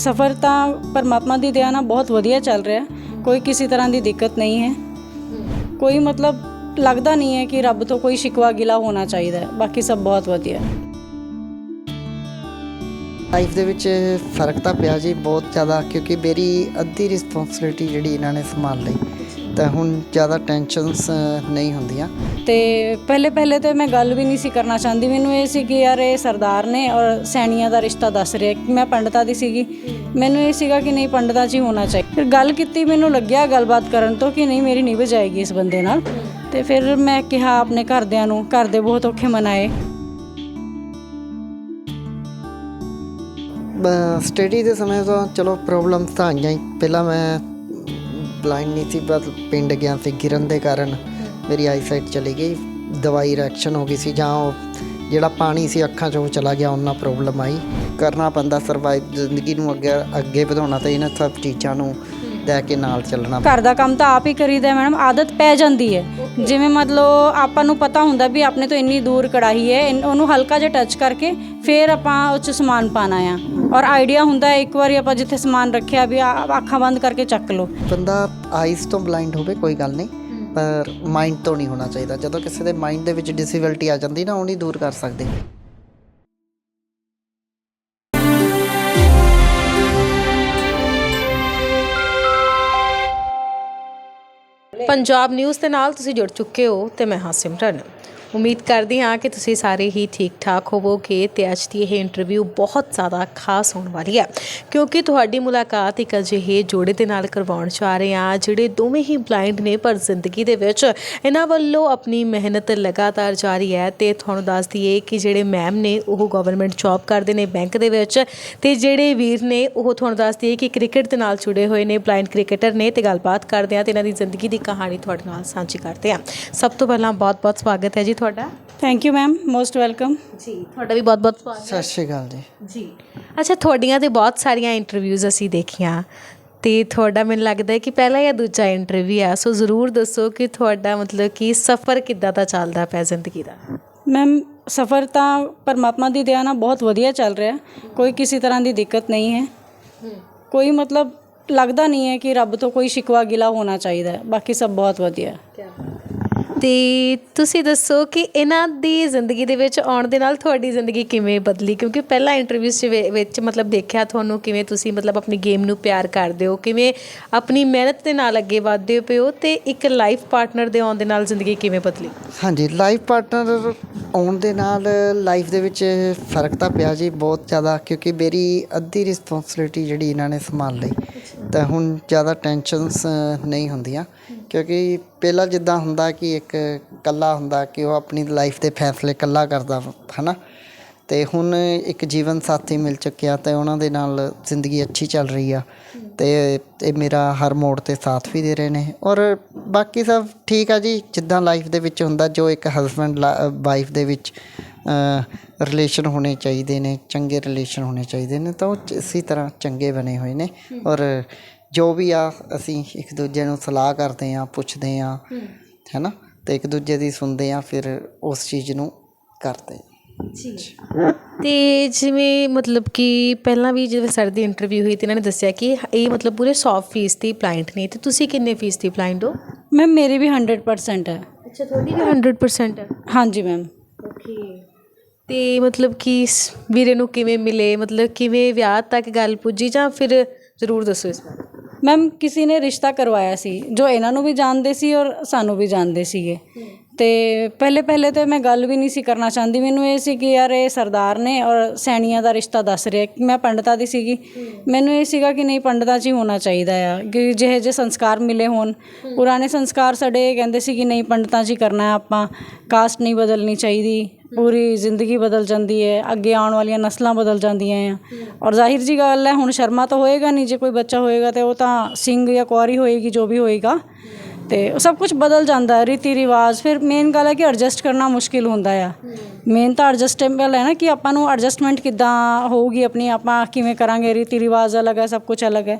ਸਫ਼ਰ ਤਾਂ ਪਰਮਾਤਮਾ ਦੀ ਦਇਆ ਨਾਲ ਬਹੁਤ ਵਧੀਆ ਚੱਲ ਰਿਹਾ। ਕੋਈ ਕਿਸੇ ਤਰ੍ਹਾਂ ਦੀ ਦਿੱਕਤ ਨਹੀਂ ਹੈ। ਕੋਈ ਮਤਲਬ ਲੱਗਦਾ ਨਹੀਂ ਹੈ ਕਿ ਰੱਬ ਤੋਂ ਕੋਈ ਸ਼ਿਕਵਾ ਗਿਲਾ ਹੋਣਾ ਚਾਹੀਦਾ ਹੈ। ਬਾਕੀ ਸਭ ਬਹੁਤ ਵਧੀਆ। ਲਾਈਫ ਦੇ ਵਿੱਚ ਫ਼ਰਕ ਤਾਂ ਪਿਆ ਜੀ ਬਹੁਤ ਜ਼ਿਆਦਾ, ਕਿਉਂਕਿ ਮੇਰੀ ਅੱਧੀ ਰਿਸਪੌਂਸਿਬਿਲਟੀ ਜਿਹੜੀ ਇਹਨਾਂ ਨੇ ਸੰਭਾਲ ਲਈ। ਤਾਂ ਹੁਣ ਜ਼ਿਆਦਾ ਟੈਨਸ਼ਨਸ ਨਹੀਂ ਹੁੰਦੀਆਂ। ਤੇ ਪਹਿਲੇ ਪਹਿਲੇ ਤੇ ਮੈਂ ਗੱਲ ਵੀ ਨਹੀਂ ਸੀ ਕਰਨਾ ਚਾਹੁੰਦੀ। ਮੈਨੂੰ ਇਹ ਸੀ ਕਿ ਯਾਰ ਇਹ ਸਰਦਾਰ ਨੇ ਔਰ ਸੈਣੀਆਂ ਦਾ ਰਿਸ਼ਤਾ ਦੱਸ ਰਿਹਾ। ਕਿ ਮੈਂ ਪੰਡਤਾਂ ਦੀ ਸੀਗੀ। ਮੈਨੂੰ ਇਹ ਸੀਗਾ ਕਿ ਨਹੀਂ ਪੰਡਤਾਂ 'ਚ ਹੀ ਹੋਣਾ ਚਾਹੀਦਾ ਫਿਰ ਗੱਲ ਕੀਤੀ ਮੈਨੂੰ ਲੱਗਿਆ ਗੱਲਬਾਤ ਕਰਨ ਤੋਂ ਕਿ ਨਹੀਂ ਮੇਰੀ ਨਿਭ ਜਾਏਗੀ ਇਸ ਬੰਦੇ ਨਾਲ। ਤੇ ਫਿਰ ਮੈਂ ਕਿਹਾ ਆਪਣੇ ਘਰਦਿਆਂ ਨੂੰ ਘਰ ਦੇ ਬਹੁਤ ਔਖੇ ਮਨਾਏ। ਸਟੱਡੀ ਦੇ ਸਮੇਂ ਤੋਂ ਚਲੋ ਪ੍ਰੋਬਲਮਸ ਤਾਂ ਆਈਆਂ ਹੀ। ਪਹਿਲਾਂ ਮੈਂ ਬਲਾਈਂਡ ਨਹੀਂ ਸੀ, ਬਸ ਪਿੰਡ ਗਿਆ ਸੀ ਗਿਰਨ ਦੇ ਕਾਰਨ। ਮੇਰੀ ਆਈਸਾਈਟ ਚਲੀ ਗਈ, ਦਵਾਈ ਰਿਐਕਸ਼ਨ ਹੋ ਗਈ ਸੀ, ਜਾਂ ਉਹ ਜਿਹੜਾ ਪਾਣੀ ਸੀ ਅੱਖਾਂ 'ਚੋਂ ਉਹ ਚਲਾ ਗਿਆ, ਉਹਨਾਂ ਪ੍ਰੋਬਲਮ ਆਈ। ਕਰਨਾ ਪੈਂਦਾ ਸਰਵਾਈਵ ਜ਼ਿੰਦਗੀ ਨੂੰ ਅੱਗੇ ਅੱਗੇ ਵਧਾਉਣਾ ਤੇ ਇਹਨਾਂ ਸਭ ਚੀਜ਼ਾਂ ਨੂੰ ਲੈ ਕੇ ਨਾਲ ਚੱਲਣਾ ਘਰ ਦਾ ਕੰਮ ਤਾਂ ਆਪ ਹੀ ਕਰੀਦਾ ਮੈਡਮ ਆਦਤ ਪੈ ਜਾਂਦੀ ਹੈ। ਜਿਵੇਂ ਮਤਲਬ ਆਪਾਂ ਨੂੰ ਪਤਾ ਹੁੰਦਾ ਵੀ ਆਪਣੇ ਤੋਂ ਇੰਨੀ ਦੂਰ ਕੜਾਹੀ ਹੈ ਇਨ- ਉਹਨੂੰ ਹਲਕਾ ਜਿਹਾ ਟੱਚ ਕਰਕੇ ਫਿਰ ਆਪਾਂ ਉਹ 'ਚ ਸਮਾਨ ਪਾਣਾ ਆ। ਔਰ ਆਈਡੀਆ ਹੁੰਦਾ ਹੈ ਇੱਕ ਵਾਰੀ ਆਪਾਂ ਜਿੱਥੇ ਸਮਾਨ ਰੱਖਿਆ ਵੀ ਆ- ਅੱਖਾਂ ਬੰਦ ਕਰਕੇ ਚੱਕ ਲਓ। ਬੰਦਾ ਆਈਜ਼ ਤੋਂ ਬਲਾਈਂਡ ਹੋਵੇ ਕੋਈ ਗੱਲ ਨਹੀਂ। ਪਰ ਮਾਈਂਡ ਤੋਂ ਨਹੀਂ ਹੋਣਾ ਚਾਹੀਦਾ। ਜਦੋਂ ਕਿਸੇ ਦੇ ਮਾਈਂਡ ਦੇ ਵਿੱਚ ਡਿਸੇਬਿਲਟੀ ਆ ਜਾਂਦੀ ਨਾ ਉਹ ਨਹੀਂ ਦੂਰ ਕਰ ਸਕਦੇ। ਪੰਜਾਬ ਨਿਊਜ਼ ਦੇ ਨਾਲ ਤੁਸੀਂ ਜੁੜ ਚੁੱਕੇ ਹੋ ਤੇ ਮੈਂ ਹਾਂ ਸਿਮਰਨ। ਉਮੀਦ ਕਰਦੀ ਹਾਂ ਕਿ ਤੁਸੀਂ ਸਾਰੇ ਹੀ ਠੀਕ ਠਾਕ ਹੋਵੋਗੇ ਤੇ ਅੱਜ ਦੀ ਇਹ ਇੰਟਰਵਿਊ ਬਹੁਤ ਜ਼ਿਆਦਾ ਖਾਸ ਹੋਣ ਵਾਲੀ ਹੈ, ਕਿਉਂਕਿ ਤੁਹਾਡੀ ਮੁਲਾਕਾਤ ਇੱਕ ਅਜਿਹੇ ਜੋੜੇ ਦੇ ਨਾਲ ਕਰਵਾਉਣ ਜਾ ਰਹੇ ਹਾਂ, ਜਿਹੜੇ ਦੋਵੇਂ ਹੀ ਬਲਾਈਂਡ ਨੇ, ਪਰ ਜ਼ਿੰਦਗੀ ਦੇ ਵਿੱਚ ਇਹਨਾਂ ਵੱਲੋਂ ਆਪਣੀ ਮਿਹਨਤ ਲਗਾਤਾਰ ਜਾਰੀ ਹੈ ਤੇ ਤੁਹਾਨੂੰ ਦੱਸ ਦਈਏ ਕਿ ਜਿਹੜੇ ਮੈਮ ਨੇ ਉਹ ਗਵਰਨਮੈਂਟ ਜੌਬ ਕਰਦੇ ਨੇ ਬੈਂਕ ਦੇ ਵਿੱਚ ਤੇ ਜਿਹੜੇ ਵੀਰ ਨੇ ਉਹ ਤੁਹਾਨੂੰ ਦੱਸ ਦਈਏ ਕਿ ਕ੍ਰਿਕਟ ਦੇ ਨਾਲ ਜੁੜੇ ਹੋਏ ਨੇ ਬਲਾਈਂਡ ਕ੍ਰਿਕਟਰ ਨੇ ਤੇ ਗੱਲਬਾਤ ਕਰਦੇ ਆ ਤੇ ਇਹਨਾਂ ਦੀ ਜ਼ਿੰਦਗੀ ਦੀ ਕਹਾਣੀ ਤੁਹਾਡੇ ਨਾਲ ਸਾਂਝੀ ਕਰਦੇ ਆ ਸਭ ਤੋਂ ਪਹਿਲਾਂ ਬਹੁਤ-ਬਹੁਤ ਸਵਾਗਤ ਹੈ ਜੀ ਤੁਹਾਡਾ? Thank you ma'am most welcome ਜੀ ਤੁਹਾਡਾ ਵੀ ਬਹੁਤ-ਬਹੁਤ ਸਵਾਗਤ। ਸਤਿ ਸ਼੍ਰੀ ਅਕਾਲ ਜੀ। ਜੀ। ਅੱਛਾ ਤੁਹਾਡੀਆਂ ਤੇ ਬਹੁਤ ਸਾਰੀਆਂ ਇੰਟਰਵਿਊਜ਼ ਅਸੀਂ ਦੇਖੀਆਂ। ਤੇ ਤੁਹਾਡਾ ਮੈਨੂੰ ਲੱਗਦਾ ਹੈ ਕਿ ਪਹਿਲਾ ਜਾਂ ਦੂਜਾ ਇੰਟਰਵਿਊ ਆ। ਸੋ ਜ਼ਰੂਰ ਦੱਸੋ ਕਿ ਤੁਹਾਡਾ ਮਤਲਬ ਕਿ ਸਫ਼ਰ ਕਿੱਦਾਂ ਦਾ ਚੱਲਦਾ ਪਿਆ ਜ਼ਿੰਦਗੀ ਦਾ? ਮੈਮ ਸਫ਼ਰ ਤਾਂ ਪਰਮਾਤਮਾ ਦੀ ਦਇਆ ਨਾਲ ਬਹੁਤ ਵਧੀਆ ਚੱਲ ਰਿਹਾ। ਕੋਈ ਕਿਸੇ ਤਰ੍ਹਾਂ ਦੀ ਦਿੱਕਤ ਨਹੀਂ ਹੈ। ਕੋਈ ਮਤਲਬ ਲੱਗਦਾ ਨਹੀਂ ਹੈ ਕਿ ਰੱਬ ਤੋਂ ਕੋਈ ਸ਼ਿਕਵਾ ਗਿਲਾ ਹੋਣਾ ਚਾਹੀਦਾ ਹੈ। ਬਾਕੀ ਸਭ ਬਹੁਤ ਵਧੀਆ। ਹੈ ਤੇ ਤੁਸੀਂ ਦੱਸੋ ਕਿ ਇਹਨਾਂ ਦੀ ਜ਼ਿੰਦਗੀ ਦੇ ਵਿੱਚ ਆਉਣ ਦੇ ਨਾਲ ਤੁਹਾਡੀ ਜ਼ਿੰਦਗੀ ਕਿਵੇਂ ਬਦਲੀ? ਕਿਉਂਕਿ ਪਹਿਲਾਂ ਇੰਟਰਵਿਊ ਵਿੱਚ ਮਤਲਬ ਦੇਖਿਆ ਤੁਹਾਨੂੰ ਕਿਵੇਂ ਤੁਸੀਂ ਮਤਲਬ ਆਪਣੀ ਗੇਮ ਨੂੰ ਪਿਆਰ ਕਰਦੇ ਹੋ, ਕਿਵੇਂ ਆਪਣੀ ਮਿਹਨਤ ਦੇ ਨਾਲ ਅੱਗੇ ਵਧਦੇ ਪਿਓ ਤੇ ਇੱਕ ਲਾਈਫ ਪਾਰਟਨਰ ਦੇ ਆਉਣ ਦੇ ਨਾਲ ਜ਼ਿੰਦਗੀ ਕਿਵੇਂ ਬਦਲੀ? ਹਾਂਜੀ ਲਾਈਫ ਪਾਰਟਨਰ ਆਉਣ ਦੇ ਨਾਲ ਲਾਈਫ ਦੇ ਵਿੱਚ ਫ਼ਰਕ ਤਾਂ ਪਿਆ ਜੀ ਬਹੁਤ ਜ਼ਿਆਦਾ, ਕਿਉਂਕਿ ਮੇਰੀ ਅੱਧੀ ਰਿਸਪੌਂਸਿਬਿਲਟੀ ਜਿਹੜੀ ਇਹਨਾਂ ਨੇ ਸੰਭਾਲ ਲਈ, ਤਾਂ ਹੁਣ ਜ਼ਿਆਦਾ ਟੈਨਸ਼ਨਸ ਨਹੀਂ ਹੁੰਦੀਆਂ। ਕਿਉਂਕਿ ਪਹਿਲਾਂ ਜਿੱਦਾਂ ਹੁੰਦਾ ਕਿ ਇੱਕ ਇਕੱਲਾ ਹੁੰਦਾ ਕਿ ਉਹ ਆਪਣੀ ਲਾਈਫ ਦੇ ਫੈਸਲੇ ਇਕੱਲਾ ਕਰਦਾ ਹੈ ਨਾ ਅਤੇ ਹੁਣ ਇੱਕ ਜੀਵਨ ਸਾਥੀ ਮਿਲ ਚੁੱਕਿਆ ਅਤੇ ਉਹਨਾਂ ਦੇ ਨਾਲ ਜ਼ਿੰਦਗੀ ਅੱਛੀ ਚੱਲ ਰਹੀ ਆ। ਅਤੇ ਇਹ ਮੇਰਾ ਹਰ ਮੋੜ ਤੇ ਸਾਥ ਵੀ ਦੇ ਰਹੇ ਨੇ। ਔਰ ਬਾਕੀ ਸਭ ਠੀਕ ਆ ਜੀ, ਜਿੱਦਾਂ ਲਾਈਫ ਦੇ ਵਿੱਚ ਹੁੰਦਾ, ਜੋ ਇੱਕ ਹਸਬੰਡ ਵਾਈਫ ਦੇ ਵਿੱਚ ਰਿਲੇਸ਼ਨ ਹੋਣੇ ਚਾਹੀਦੇ ਨੇ, ਚੰਗੇ ਰਿਲੇਸ਼ਨ ਹੋਣੇ ਚਾਹੀਦੇ ਨੇ, ਤਾਂ ਉਹ ਚ- ਇਸੇ ਤਰ੍ਹਾਂ ਚੰਗੇ ਬਣੇ ਹੋਏ ਨੇ। ਔਰ ਜੋ ਵੀ ਆ ਅਸੀਂ ਇੱਕ ਦੂਜੇ ਨੂੰ ਸਲਾਹ ਕਰਦੇ ਆ ਪੁੱਛਦੇ ਆ ਹੈਨਾ? ਤੇ ਇੱਕ ਦੂਜੇ ਦੀ ਸੁਣਦੇ ਆ ਫਿਰ ਉਸ ਚੀਜ਼ ਨੂੰ ਕਰਦੇ ਜੀ ਤੇ ਜਿਵੇਂ ਮਤਲਬ ਕਿ ਪਹਿਲਾਂ ਵੀ ਜਦੋਂ ਸਰ ਦੀ ਇੰਟਰਵਿਊ ਹੋਈ ਤੇ ਇਹਨਾਂ ਨੇ ਦੱਸਿਆ ਕਿ ਇਹ ਮਤਲਬ ਪੂਰੇ 100% ਦੀ ਪਲਾਇੰਟ ਨੇ ਤੇ ਤੁਸੀਂ ਕਿੰਨੇ ਫੀਸ ਦੀ ਪਲਾਇੰਟ ਹੋ? ਮੈਮ ਮੇਰੀ ਵੀ 100% ਹੈ। ਅੱਛਾ ਤੁਹਾਡੀ ਵੀ 100% ਹੈ? ਹਾਂਜੀ ਮੈਮ ਓਕੇ ਤੇ ਮਤਲਬ ਕਿ ਵੀਰੇ ਨੂੰ ਕਿਵੇਂ ਮਿਲੇ? ਮਤਲਬ ਕਿਵੇਂ ਵਿਆਹ ਤੱਕ ਗੱਲ ਪੁੱਜੀ ਜਾਂ ਫਿਰ ਜ਼ਰੂਰ ਦੱਸੋ ਇਸ ਬਾਰੇ? ਮੈਮ ਕਿਸੇ ਨੇ ਰਿਸ਼ਤਾ ਕਰਵਾਇਆ ਸੀ, ਜੋ ਇਹਨਾਂ ਨੂੰ ਵੀ ਜਾਣਦੇ ਸੀ ਔਰ ਸਾਨੂੰ ਵੀ ਜਾਣਦੇ ਸੀਗੇ। ਤੇ ਪਹਿਲੇ ਪਹਿਲੇ ਤੇ ਮੈਂ ਗੱਲ ਵੀ ਨਹੀਂ ਸੀ ਕਰਨਾ ਚਾਹੁੰਦੀ। ਮੈਨੂੰ ਇਹ ਸੀ ਕਿ ਯਾਰ ਇਹ ਸਰਦਾਰ ਨੇ ਔਰ ਸੈਣੀਆਂ ਦਾ ਰਿਸ਼ਤਾ ਦੱਸ ਰਿਹਾ। ਮੈਂ ਪੰਡਤਾਂ ਦੀ ਸੀਗੀ। ਮੈਨੂੰ ਇਹ ਸੀਗਾ ਕਿ ਨਹੀਂ, ਪੰਡਤਾਂ 'ਚ ਹੀ ਹੋਣਾ ਚਾਹੀਦਾ ਆ ਕਿ ਜਿਹੇ ਜਿਹੇ ਸੰਸਕਾਰ ਮਿਲੇ ਹੋਣ। ਪੁਰਾਣੇ ਸੰਸਕਾਰ ਸਾਡੇ ਕਹਿੰਦੇ ਸੀ ਕਿ ਨਹੀਂ, ਪੰਡਤਾਂ 'ਚ ਹੀ ਕਰਨਾ ਆਪਾਂ। ਕਾਸਟ ਨਹੀਂ ਬਦਲਣੀ ਚਾਹੀਦੀ। ਪੂਰੀ ਜ਼ਿੰਦਗੀ ਬਦਲ ਜਾਂਦੀ ਹੈ। ਅੱਗੇ ਆਉਣ ਵਾਲੀਆਂ ਨਸਲਾਂ ਬਦਲ ਜਾਂਦੀਆਂ ਆ। ਔਰ ਜ਼ਾਹਿਰ ਜੀ ਗੱਲ ਹੈ, ਹੁਣ ਸ਼ਰਮਾ ਤਾਂ ਹੋਏਗਾ ਨਹੀਂ। ਜੇ ਕੋਈ ਬੱਚਾ ਹੋਏਗਾ ਤੇ ਉਹ ਤਾਂ ਸਿੰਘ ਜਾਂ ਕੁਆਰੀ ਹੋਏਗੀ, ਜੋ ਵੀ ਹੋਏਗਾ। ਤੇ ਉਹ ਸਭ ਕੁਝ ਬਦਲ ਜਾਂਦਾ ਹੈ, ਰੀਤੀ ਰਿਵਾਜ। ਫਿਰ ਮੇਨ ਗੱਲ ਹੈ ਕਿ ਐਡਜਸਟ ਕਰਨਾ ਮੁਸ਼ਕਿਲ ਹੁੰਦਾ ਆ। ਮੇਨ ਤਾਂ ਐਡਜਸਟੇਬਲ ਹੈ ਨਾ ਕਿ ਆਪਾਂ ਨੂੰ ਐਡਜਸਟਮੈਂਟ ਕਿੱਦਾਂ ਹੋਊਗੀ ਆਪਣੀ, ਆਪਾਂ ਕਿਵੇਂ ਕਰਾਂਗੇ, ਰੀਤੀ ਰਿਵਾਜ ਅਲੱਗ ਹੈ, ਸਭ ਕੁਝ ਅਲੱਗ ਹੈ।